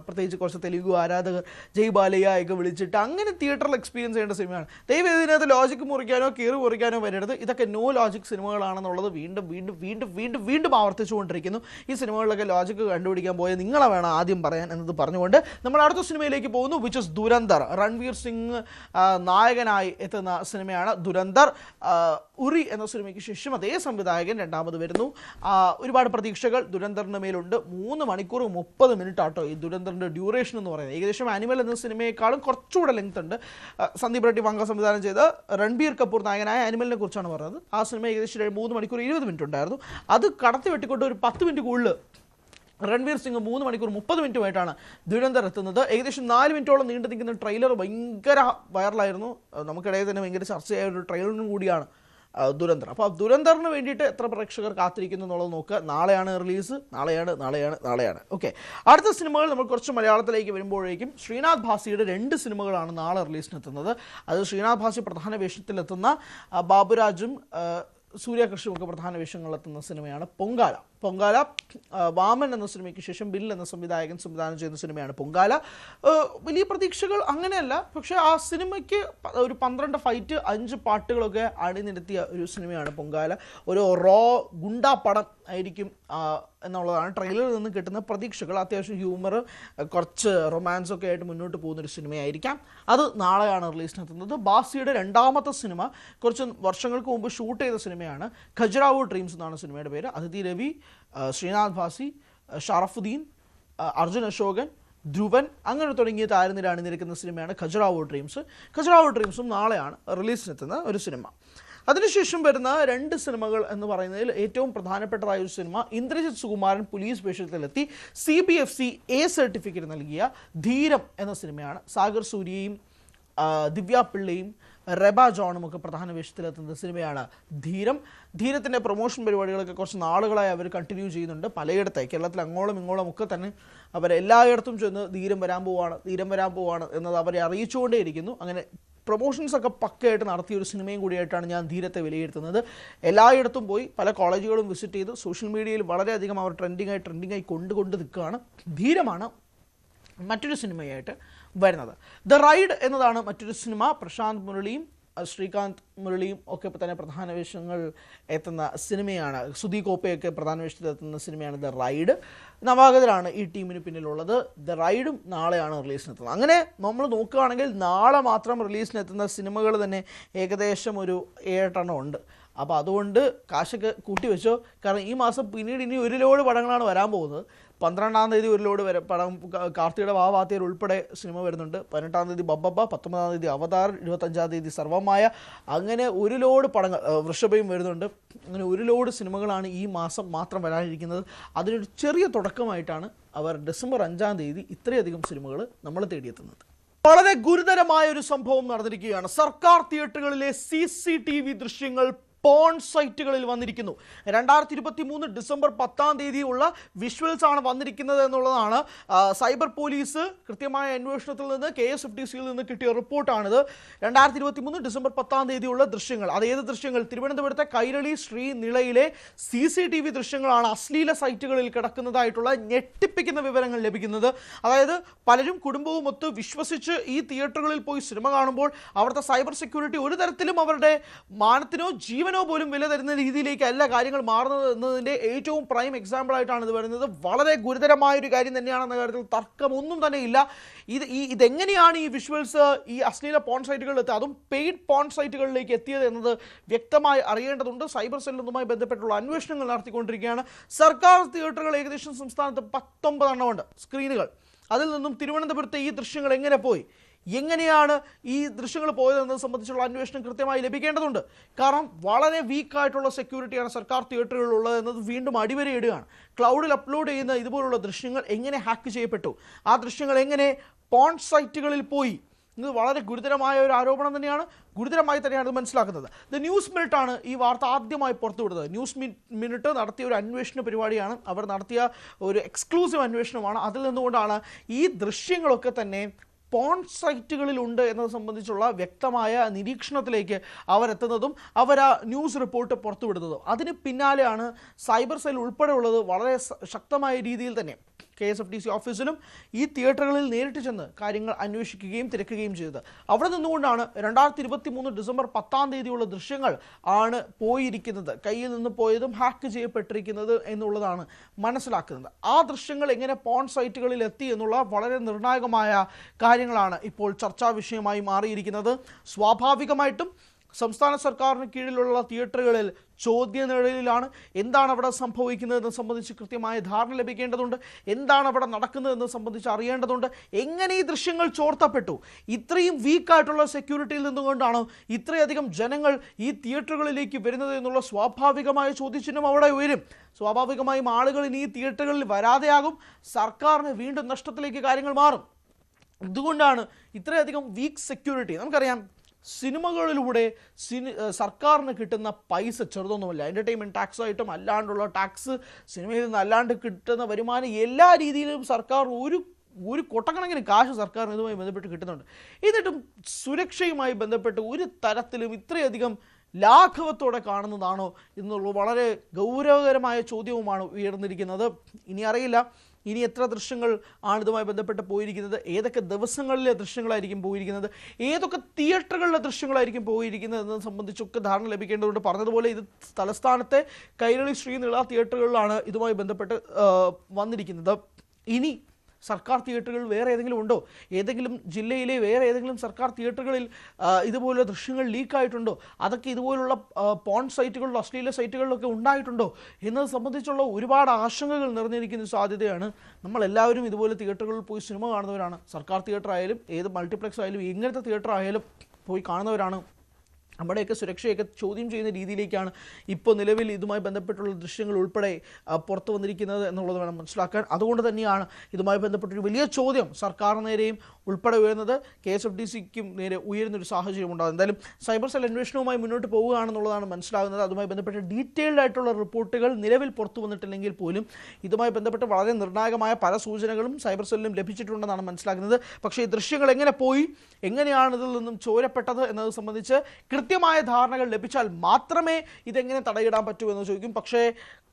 പ്രത്യേകിച്ച് കുറച്ച് തെലുഗു ആരാധകർ ജയ് ബാലയ്യ ഒക്കെ വിളിച്ചിട്ട് അങ്ങനെ തിയേറ്ററിൽ എക്സ്പീരിയൻസ് ചെയ്യേണ്ട സിനിമയാണ്. ദൈവം ഇതിനകത്ത് ലോജിക്ക് മുറിക്കാനോ കീറി മുറിക്കാനോ വരരുത്. ഇതൊക്കെ നോ ലോജിക് സിനിമകളാണെന്നുള്ളത് വീണ്ടും വീണ്ടും വീണ്ടും വീണ്ടും വീണ്ടും ആവർത്തിച്ചുകൊണ്ടിരിക്കുന്നു. ഈ സിനിമകളിലൊക്കെ ലോജിക്ക് കണ്ടുപിടിക്കാൻ പോയ നിങ്ങളെ വേണം ആദ്യം പറയാൻ എന്നത് പറഞ്ഞുകൊണ്ട് നമ്മൾ അടുത്ത സിനിമയിലേക്ക് പോകുന്നു വിച്ച് ഇസ് ദുരന്തർ രൺവീർ സിംഗ് നായകനായി എത്തുന്ന സിനിമയാണ് ദുരന്തർ. ഉറി എന്ന സിനിമയ്ക്ക് ശേഷം അതേ സംവിധായകൻ രണ്ടാമത് വരുന്നു. ഒരുപാട് പ്രതീക്ഷകൾ ദുരന്തറിന്റെ മേലുണ്ട്. മൂന്ന് മണിക്കൂർ മുപ്പത് മിനിറ്റ് ആട്ടോ ഈ ദുരന്തറിന്റെ ഡ്യൂറേഷൻ എന്ന് പറയുന്നത്. ഏകദേശം ആനിമൽ എന്ന സിനിമയെക്കാളും കുറച്ചുകൂടെ ലെങ്ത് ഉണ്ട്. സന്ദീപ് റെഡ്ഡി വങ്ക സംവിധാനം ചെയ്ത് രൺബീർ കപൂർ നായകനായ ആനിമലിനെ കുറിച്ചാണ് പറഞ്ഞത്. ആ സിനിമ ഏകദേശം മൂന്ന് മണിക്കൂർ ഇരുപത് മിനിറ്റ് ഉണ്ടായിരുന്നു. അത് കടത്തി വെട്ടിക്കൊണ്ട് ഒരു പത്ത് മിനിറ്റ് കൂടുതൽ രൺവീർ സിംഗ് മൂന്ന് മണിക്കൂർ മുപ്പത് മിനിറ്റുമായിട്ടാണ് ദുരന്തർ എത്തുന്നത്. ഏകദേശം നാല് മിനിറ്റോളം നീണ്ടു നിൽക്കുന്ന ട്രെയിലർ ഭയങ്കര വൈറലായിരുന്നു. നമുക്കിടയിൽ തന്നെ ഭയങ്കര ചർച്ചയായ ഒരു ട്രെയിലറിനും കൂടിയാണ് ദുരന്തർ. അപ്പോൾ ദുരന്തറിന് വേണ്ടിയിട്ട് എത്ര പ്രേക്ഷകർ കാത്തിരിക്കുന്നു എന്നുള്ളത് നോക്കുക. നാളെയാണ് റിലീസ്. നാളെയാണ് നാളെയാണ് നാളെയാണ്. ഓക്കെ. അടുത്ത സിനിമകൾ നമ്മൾ കുറച്ച് മലയാളത്തിലേക്ക് വരുമ്പോഴേക്കും ശ്രീനാഥ് ഭാസിയുടെ രണ്ട് സിനിമകളാണ് നാളെ റിലീസിനെത്തുന്നത്. അത് ശ്രീനാഥ് ഭാസി പ്രധാന വേഷത്തിലെത്തുന്ന ബാബുരാജും ഒക്കെ പ്രധാന വേഷങ്ങളിലെത്തുന്ന സിനിമയാണ് പൊങ്കാല. പൊങ്കാല വാമൻ എന്ന സിനിമയ്ക്ക് ശേഷം ബിൽ എന്ന സംവിധായകൻ സംവിധാനം ചെയ്യുന്ന സിനിമയാണ് പൊങ്കാല. വലിയ പ്രതീക്ഷകൾ അങ്ങനെയല്ല. പക്ഷേ ആ സിനിമയ്ക്ക് ഒരു പന്ത്രണ്ട് ഫൈറ്റ് അഞ്ച് പാട്ടുകളൊക്കെ അണിനിരത്തിയ ഒരു സിനിമയാണ് പൊങ്കാല. ഒരു റോ ഗുണ്ടാ പടം ആയിരിക്കും എന്നുള്ളതാണ് ട്രെയിലറിൽ നിന്ന് കിട്ടുന്ന പ്രതീക്ഷകൾ. അത്യാവശ്യം ഹ്യൂമർ കുറച്ച് റൊമാൻസ് ഒക്കെ ആയിട്ട് മുന്നോട്ട് പോകുന്നൊരു സിനിമയായിരിക്കാം. അത് നാളെയാണ് റിലീസിനെത്തുന്നത് ബാസിയുടെ രണ്ടാമത്തെ സിനിമ കുറച്ച് വർഷങ്ങൾക്ക് മുമ്പ് ഷൂട്ട് ചെയ്ത സിനിമയാണ്. ഖജറാവു ഡ്രീംസ് എന്നാണ് സിനിമയുടെ പേര്. അതിഥി രവി ശ്രീനാഥ് ഭാസി ഷറഫുദ്ദീൻ അർജുൻ അശോകൻ ധ്രുവൻ അങ്ങനെ തുടങ്ങിയ അണിനിരക്കുന്ന സിനിമയാണ് ഖജറാവോ ഡ്രീംസ് ഖജറാവോ ഡ്രീംസും നാളെയാണ് റിലീസിനെത്തുന്ന ഒരു സിനിമ. അതിനുശേഷം വരുന്ന രണ്ട് സിനിമകൾ എന്ന് പറയുന്നതിൽ ഏറ്റവും പ്രധാനപ്പെട്ടതായ ഒരു cinema Indrajith Sukumaran police വേഷത്തിലെത്തി C B F C A certificate നൽകിയ ധീരം എന്ന സിനിമയാണ്. സാഗർ സൂര്യയും ദിവ്യ പിള്ളയും റെബ ജോണും ഒക്കെ പ്രധാന വേഷത്തിലെത്തുന്ന സിനിമയാണ് ധീരം. ധീരത്തിന്റെ പ്രൊമോഷൻ പരിപാടികളൊക്കെ കുറച്ച് നാളുകളായി അവർ കണ്ടിന്യൂ ചെയ്യുന്നുണ്ട്. പലയിടത്തായി കേരളത്തിൽ അങ്ങോളം ഇങ്ങോളം ഒക്കെ തന്നെ അവർ എല്ലായിടത്തും ചെന്ന് ധീരം വരാൻ പോവാണ് ധീരം വരാൻ പോവാണ് എന്നത് അവരെ അറിയിച്ചുകൊണ്ടേയിരിക്കുന്നു. അങ്ങനെ പ്രൊമോഷൻസ് ഒക്കെ പക്കയായിട്ട് നടത്തിയ ഒരു സിനിമയും കൂടിയായിട്ടാണ് ഞാൻ ധീരത്തെ വിലയിരുത്തുന്നത്. എല്ലായിടത്തും പോയി പല കോളേജുകളും വിസിറ്റ് ചെയ്ത്. സോഷ്യൽ മീഡിയയിൽ വളരെയധികം അവർ ട്രെൻഡിങ് ആയി കൊണ്ടുകൊണ്ട് നിൽക്കുകയാണ്. ധീരമാണ് മറ്റൊരു സിനിമയായിട്ട് വരുന്നത്. ദ റൈഡ് എന്നതാണ് മറ്റൊരു സിനിമ. പ്രശാന്ത് മുരളിയും ശ്രീകാന്ത് മുരളിയും ഒക്കെ തന്നെ പ്രധാന വേഷങ്ങൾ എത്തുന്ന സിനിമയാണ്. സുധി കോപ്പയൊക്കെ പ്രധാന വേഷത്തിൽ എത്തുന്ന സിനിമയാണ് ദ റൈഡ് നവാഗതരാണ് ഈ ടീമിന് പിന്നിലുള്ളത്. ദ റൈഡും നാളെയാണ് റിലീസിനെത്തുന്നത്. അങ്ങനെ നമ്മൾ നോക്കുകയാണെങ്കിൽ നാളെ മാത്രം റിലീസിനെത്തുന്ന സിനിമകൾ തന്നെ ഏകദേശം ഒരു ഏഴെണ്ണം ഉണ്ട്. അപ്പോൾ അതുകൊണ്ട് കാശൊക്കെ കൂട്ടി വെച്ചോ. കാരണം ഈ മാസം പിന്നീട് ഇനി ഒരു ലോഡ് പടങ്ങളാണ് വരാൻ പോകുന്നത്. പന്ത്രണ്ടാം തീയതി ഒരു ലോഡ് വരെ പടം കാർത്തിയുടെ വാവാത്തിയർ ഉൾപ്പെടെ സിനിമ വരുന്നുണ്ട്. പതിനെട്ടാം തീയതി ബബ്ബബ്ബ പത്തൊമ്പതാം തീയതി അവതാർ ഇരുപത്തഞ്ചാം തീയതി സർവമായ. അങ്ങനെ ഒരു ലോഡ് പടങ്ങൾ വൃഷഭയും വരുന്നുണ്ട്. അങ്ങനെ ഒരു ലോഡ് സിനിമകളാണ് ഈ മാസം മാത്രം വരാനിരിക്കുന്നത്. അതിനൊരു ചെറിയ തുടക്കമായിട്ടാണ് അവർ ഡിസംബർ അഞ്ചാം തീയതി ഇത്രയധികം സിനിമകൾ നമ്മൾ തേടിയെത്തുന്നത്. വളരെ ഗുരുതരമായ ഒരു സംഭവം നടന്നിരിക്കുകയാണ്. സർക്കാർ തിയേറ്ററുകളിലെ സി സി ടി വി ദൃശ്യങ്ങൾ പോൺ സൈറ്റുകളിൽ വന്നിരിക്കുന്നു. രണ്ടായിരത്തി ഇരുപത്തി മൂന്ന് ഡിസംബർ പത്താം തീയതിയുള്ള വിഷ്വൽസ് ആണ് വന്നിരിക്കുന്നത് എന്നുള്ളതാണ്. സൈബർ പോലീസ് കൃത്യമായ അന്വേഷണത്തിൽ നിന്ന് കെ എസ് എഫ് ടി സിയിൽ നിന്ന് കിട്ടിയ റിപ്പോർട്ടാണിത്. രണ്ടായിരത്തി ഇരുപത്തി മൂന്ന് ഡിസംബർ പത്താം തീയതിയുള്ള ദൃശ്യങ്ങൾ. അത് ഏത് ദൃശ്യങ്ങൾ? തിരുവനന്തപുരത്തെ കൈരളി ശ്രീ നിളയിലെ സി സി ടി വി ദൃശ്യങ്ങളാണ് അശ്ലീല സൈറ്റുകളിൽ കിടക്കുന്നതായിട്ടുള്ള ഞെട്ടിപ്പിക്കുന്ന വിവരങ്ങൾ ലഭിക്കുന്നത്. അതായത് പലരും കുടുംബവും ഒത്ത് വിശ്വസിച്ച് ഈ തിയേറ്ററുകളിൽ പോയി സിനിമ കാണുമ്പോൾ അവിടുത്തെ സൈബർ സെക്യൂരിറ്റി ഒരു തരത്തിലും അവരുടെ മാനത്തിനോ ജീവനോ പോലും വില തരുന്ന രീതിയിലേക്കല്ല കാര്യങ്ങൾ മാറുന്നത് എന്നതിന്റെ ഏറ്റവും പ്രൈം എക്സാമ്പിൾ ആയിട്ടാണ് ഇത് വരുന്നത്. വളരെ ഗുരുതരമായ ഒരു കാര്യം തന്നെയാണെന്ന കാര്യത്തിൽ തർക്കമൊന്നും തന്നെ ഇല്ല. ഇത് ഈ ഇതെങ്ങനെയാണ് ഈ വിഷ്വൽസ് ഈ അശ്ലീല പോൺ സൈറ്റുകളിൽ എത്തുക? അതും പെയ്ഡ് പോൺ സൈറ്റുകളിലേക്ക് എത്തിയത് എന്നത് വ്യക്തമായി അറിയേണ്ടതുണ്ട്. സൈബർ സെല്ലുമായി ബന്ധപ്പെട്ടുള്ള അന്വേഷണങ്ങൾ നടത്തിക്കൊണ്ടിരിക്കുകയാണ്. സർക്കാർ തിയേറ്ററുകൾ ഏകദേശം സംസ്ഥാനത്ത് പത്തൊമ്പതെണ്ണമുണ്ട് സ്ക്രീനുകൾ. അതിൽ നിന്നും തിരുവനന്തപുരത്തെ ഈ ദൃശ്യങ്ങൾ എങ്ങനെ പോയി? എങ്ങനെയാണ് ഈ ദൃശ്യങ്ങൾ പോയതെന്നത് സംബന്ധിച്ചുള്ള അന്വേഷണം കൃത്യമായി ലഭിക്കേണ്ടതുണ്ട്. കാരണം വളരെ വീക്കായിട്ടുള്ള സെക്യൂരിറ്റിയാണ് സർക്കാർ തിയേറ്ററുകളിലുള്ളത് എന്നത് വീണ്ടും അടിവരയിടുകയാണ്. ക്ലൗഡിൽ അപ്ലോഡ് ചെയ്യുന്ന ഇതുപോലുള്ള ദൃശ്യങ്ങൾ എങ്ങനെ ഹാക്ക് ചെയ്യപ്പെട്ടു? ആ ദൃശ്യങ്ങൾ എങ്ങനെ പോൺ സൈറ്റുകളിൽ പോയി? ഇത് വളരെ ഗുരുതരമായ ഒരു ആരോപണം തന്നെയാണ്. ഗുരുതരമായി തന്നെയാണ് ഇത് മനസ്സിലാക്കുന്നത്. ദ ന്യൂസ് മിനിറ്റ് ആണ് ഈ വാർത്ത ആദ്യമായി പുറത്തുവിടുന്നത്. ന്യൂസ് മിനിറ്റ് നടത്തിയ ഒരു അന്വേഷണ പരിപാടിയാണ്. അവർ നടത്തിയ ഒരു എക്സ്ക്ലൂസീവ് അന്വേഷണമാണ്. അതിൽ നിന്നുകൊണ്ടാണ് ഈ ദൃശ്യങ്ങളൊക്കെ തന്നെ പോൺ സൈറ്റുകളിലുണ്ട് എന്നത് സംബന്ധിച്ചുള്ള വ്യക്തമായ നിരീക്ഷണത്തിലേക്ക് അവരെത്തുന്നതും അവർ ആ ന്യൂസ് റിപ്പോർട്ട് പുറത്തുവിടുന്നതും. അതിന് പിന്നാലെയാണ് സൈബർ സെൽ ഉൾപ്പെടെയുള്ളത് വളരെ ശക്തമായ രീതിയിൽ തന്നെ. K S F T C ഓഫീസിലും ഈ തിയേറ്ററുകളിൽ നേരിട്ട് ചെന്ന് കാര്യങ്ങൾ അന്വേഷിക്കുകയും തിരക്കുകയും ചെയ്തത്. അവിടെ നിന്നുകൊണ്ടാണ് രണ്ടായിരത്തി ഇരുപത്തി മൂന്ന് ഡിസംബർ പത്താം തീയതിയുള്ള ദൃശ്യങ്ങൾ ആണ് പോയിരിക്കുന്നത്. കയ്യിൽ നിന്ന് പോയതും ഹാക്ക് ചെയ്യപ്പെട്ടിരിക്കുന്നത് എന്നുള്ളതാണ് മനസ്സിലാക്കുന്നത്. ആ ദൃശ്യങ്ങൾ എങ്ങനെ പോൺ സൈറ്റുകളിൽ എത്തി എന്നുള്ള വളരെ നിർണായകമായ കാര്യങ്ങളാണ് ഇപ്പോൾ ചർച്ചാ വിഷയമായി മാറിയിരിക്കുന്നത്. സ്വാഭാവികമായിട്ടും സംസ്ഥാന സർക്കാരിന് കീഴിലുള്ള തിയേറ്ററുകളിൽ ചോദ്യനിഴലിലാണ് എന്താണ് അവിടെ സംഭവിക്കുന്നതെന്ന് സംബന്ധിച്ച് കൃത്യമായ ധാരണ ലഭിക്കേണ്ടതുണ്ട്. എന്താണ് അവിടെ നടക്കുന്നതെന്ന് സംബന്ധിച്ച് അറിയേണ്ടതുണ്ട്. എങ്ങനെ ഈ ദൃശ്യങ്ങൾ ചോർത്തപ്പെട്ടു? ഇത്രയും വീക്കായിട്ടുള്ള സെക്യൂരിറ്റിയിൽ നിന്നുകൊണ്ടാണ് ഇത്രയധികം ജനങ്ങൾ ഈ തിയേറ്ററുകളിലേക്ക് വരുന്നത് എന്നുള്ള സ്വാഭാവികമായ ചോദ്യചിഹ്നം അവിടെ ഉയരും. സ്വാഭാവികമായും ആളുകൾ ഇനി ഈ തിയേറ്ററുകളിൽ വരാതെയാകും. സർക്കാരിന് വീണ്ടും നഷ്ടത്തിലേക്ക് കാര്യങ്ങൾ മാറും. ഇതുകൊണ്ടാണ് ഇത്രയധികം വീക്ക് സെക്യൂരിറ്റി നമുക്കറിയാം. സിനിമകളിലൂടെ സിനി സർക്കാരിന് കിട്ടുന്ന പൈസ ചെറുതൊന്നുമല്ല. എന്റർടൈൻമെന്റ് ടാക്സ് ആയിട്ടും അല്ലാണ്ടുള്ള ടാക്സ് സിനിമയിൽ നിന്ന് അല്ലാണ്ട് കിട്ടുന്ന വരുമാനം എല്ലാ രീതിയിലും സർക്കാർ ഒരു ഒരു കൊട്ടക്കണക്കിന് കാശ് സർക്കാരിന് ഇതുമായി ബന്ധപ്പെട്ട് കിട്ടുന്നുണ്ട്. എന്നിട്ടും സുരക്ഷയുമായി ബന്ധപ്പെട്ട് ഒരു തരത്തിലും ഇത്രയധികം ലാഘവത്തോടെ കാണുന്നതാണോ എന്നുള്ള വളരെ ഗൗരവകരമായ ചോദ്യവുമാണ് ഉയർന്നിരിക്കുന്നത്. ഇനി അറിയില്ല. ഇനി എത്ര ദൃശ്യങ്ങൾ ആണ് ഇതുമായി ബന്ധപ്പെട്ട് പോയിരിക്കുന്നത്? ഏതൊക്കെ ദിവസങ്ങളിലെ ദൃശ്യങ്ങളായിരിക്കും പോയിരിക്കുന്നത്? ഏതൊക്കെ തിയേറ്ററുകളിലെ ദൃശ്യങ്ങളായിരിക്കും പോയിരിക്കുന്നത് എന്നത് സംബന്ധിച്ചൊക്കെ ധാരണ ലഭിക്കേണ്ടതുണ്ട്. പറഞ്ഞതുപോലെ ഇത് തലസ്ഥാനത്തെ കൈരളി ശ്രീനിള തിയേറ്ററുകളിലാണ് ഇതുമായി ബന്ധപ്പെട്ട് വന്നിരിക്കുന്നത്. ഇനി സർക്കാർ തിയേറ്ററുകൾ വേറെ ഏതെങ്കിലും ഉണ്ടോ? ഏതെങ്കിലും ജില്ലയിലെ വേറെ ഏതെങ്കിലും സർക്കാർ തിയേറ്ററുകളിൽ ഇതുപോലുള്ള ദൃശ്യങ്ങൾ ലീക്കായിട്ടുണ്ടോ? അതൊക്കെ ഇതുപോലുള്ള പോൺ സൈറ്റുകളിലും അശ്ലീല സൈറ്റുകളിലൊക്കെ ഉണ്ടായിട്ടുണ്ടോ? എന്നത് സംബന്ധിച്ചുള്ള ഒരുപാട് ആശങ്കകൾ നിറഞ്ഞിരിക്കുന്ന സാധ്യതയാണ് നമ്മളെല്ലാവരും ഇതുപോലെ തിയേറ്ററുകളിൽ പോയി സിനിമ കാണുന്നവരാണ്. സർക്കാർ തിയേറ്റർ ആയാലും ഏത് മൾട്ടിപ്ലക്സ് ആയാലും ഇങ്ങനത്തെ തിയേറ്റർ ആയാലും പോയി കാണുന്നവരാണ് നമ്മുടെയൊക്കെ സുരക്ഷയൊക്കെ ചോദ്യം ചെയ്യുന്ന രീതിയിലേക്കാണ് ഇപ്പോൾ നിലവിൽ ഇതുമായി ബന്ധപ്പെട്ടുള്ള ദൃശ്യങ്ങൾ ഉൾപ്പെടെ പുറത്തു വന്നിരിക്കുന്നത് എന്നുള്ളത് വേണം മനസ്സിലാക്കാൻ. അതുകൊണ്ട് തന്നെയാണ് ഇതുമായി ബന്ധപ്പെട്ടൊരു വലിയ ചോദ്യം സർക്കാർ നേരെയും ഉൾപ്പെടെ ഉയർന്നത് കെ എസ് എഫ് ഡി സിക്കും നേരെ ഉയരുന്നൊരു സാഹചര്യം ഉണ്ടാകും. എന്തായാലും സൈബർ സെൽ അന്വേഷണവുമായി മുന്നോട്ട് പോവുകയാണെന്നുള്ളതാണ് മനസ്സിലാകുന്നത്. അതുമായി ബന്ധപ്പെട്ട ഡീറ്റെയിൽഡ് ആയിട്ടുള്ള റിപ്പോർട്ടുകൾ നിലവിൽ പുറത്തു വന്നിട്ടില്ലെങ്കിൽ പോലും ഇതുമായി ബന്ധപ്പെട്ട് വളരെ നിർണായകമായ പല സൂചനകളും സൈബർ സെല്ലിലും ലഭിച്ചിട്ടുണ്ടെന്നാണ് മനസ്സിലാക്കുന്നത് പക്ഷേ ഈ ദൃശ്യങ്ങൾ എങ്ങനെ പോയി? എങ്ങനെയാണ് ഇതിൽ നിന്നും ചോരപ്പെട്ടത്? എന്നത് സംബന്ധിച്ച് കൃത്യമായ ധാരണകൾ ലഭിച്ചാൽ മാത്രമേ ഇതെങ്ങനെ തടയിടാൻ പറ്റൂ എന്ന് ചോദിക്കും. പക്ഷേ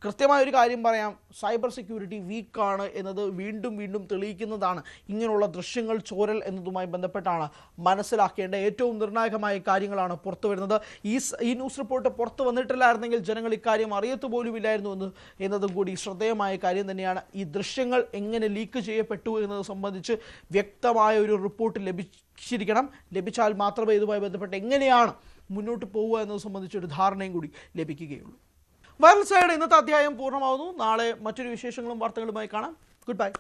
കൃത്യമായ ഒരു കാര്യം പറയാം. സൈബർ സെക്യൂരിറ്റി വീക്കാണ് എന്നത് വീണ്ടും വീണ്ടും തെളിയിക്കുന്നതാണ്. ഇങ്ങനെയുള്ള ദൃശ്യങ്ങൾ ചോരൽ എന്നതുമായി ബന്ധപ്പെട്ടാണ് മനസ്സിലാക്കേണ്ട ഏറ്റവും നിർണായകമായ കാര്യങ്ങളാണ് പുറത്തു വരുന്നത്. ഈ ഈ ന്യൂസ് റിപ്പോർട്ട് പുറത്തു വന്നിട്ടില്ലായിരുന്നെങ്കിൽ ജനങ്ങൾ ഇക്കാര്യം അറിയത്തു പോലുമില്ലായിരുന്നു എന്ന് എന്നതും കൂടി ശ്രദ്ധേയമായ കാര്യം തന്നെയാണ്. ഈ ദൃശ്യങ്ങൾ എങ്ങനെ ലീക്ക് ചെയ്യപ്പെട്ടു എന്നത് സംബന്ധിച്ച് വ്യക്തമായ ഒരു റിപ്പോർട്ട് ലഭിച്ചിരിക്കണം. ലഭിച്ചാൽ മാത്രമേ ഇതുമായി ബന്ധപ്പെട്ട് എങ്ങനെയാണ് മുന്നോട്ട് പോവുക എന്നത് സംബന്ധിച്ചൊരു ധാരണയും കൂടി ലഭിക്കുകയുള്ളൂ. വൈറൽ സൈഡ് ഇന്നത്തെ അധ്യായം പൂർണമാവുന്നു. നാളെ മറ്റൊരു വിശേഷങ്ങളും വാർത്തകളുമായി കാണാം. Good bye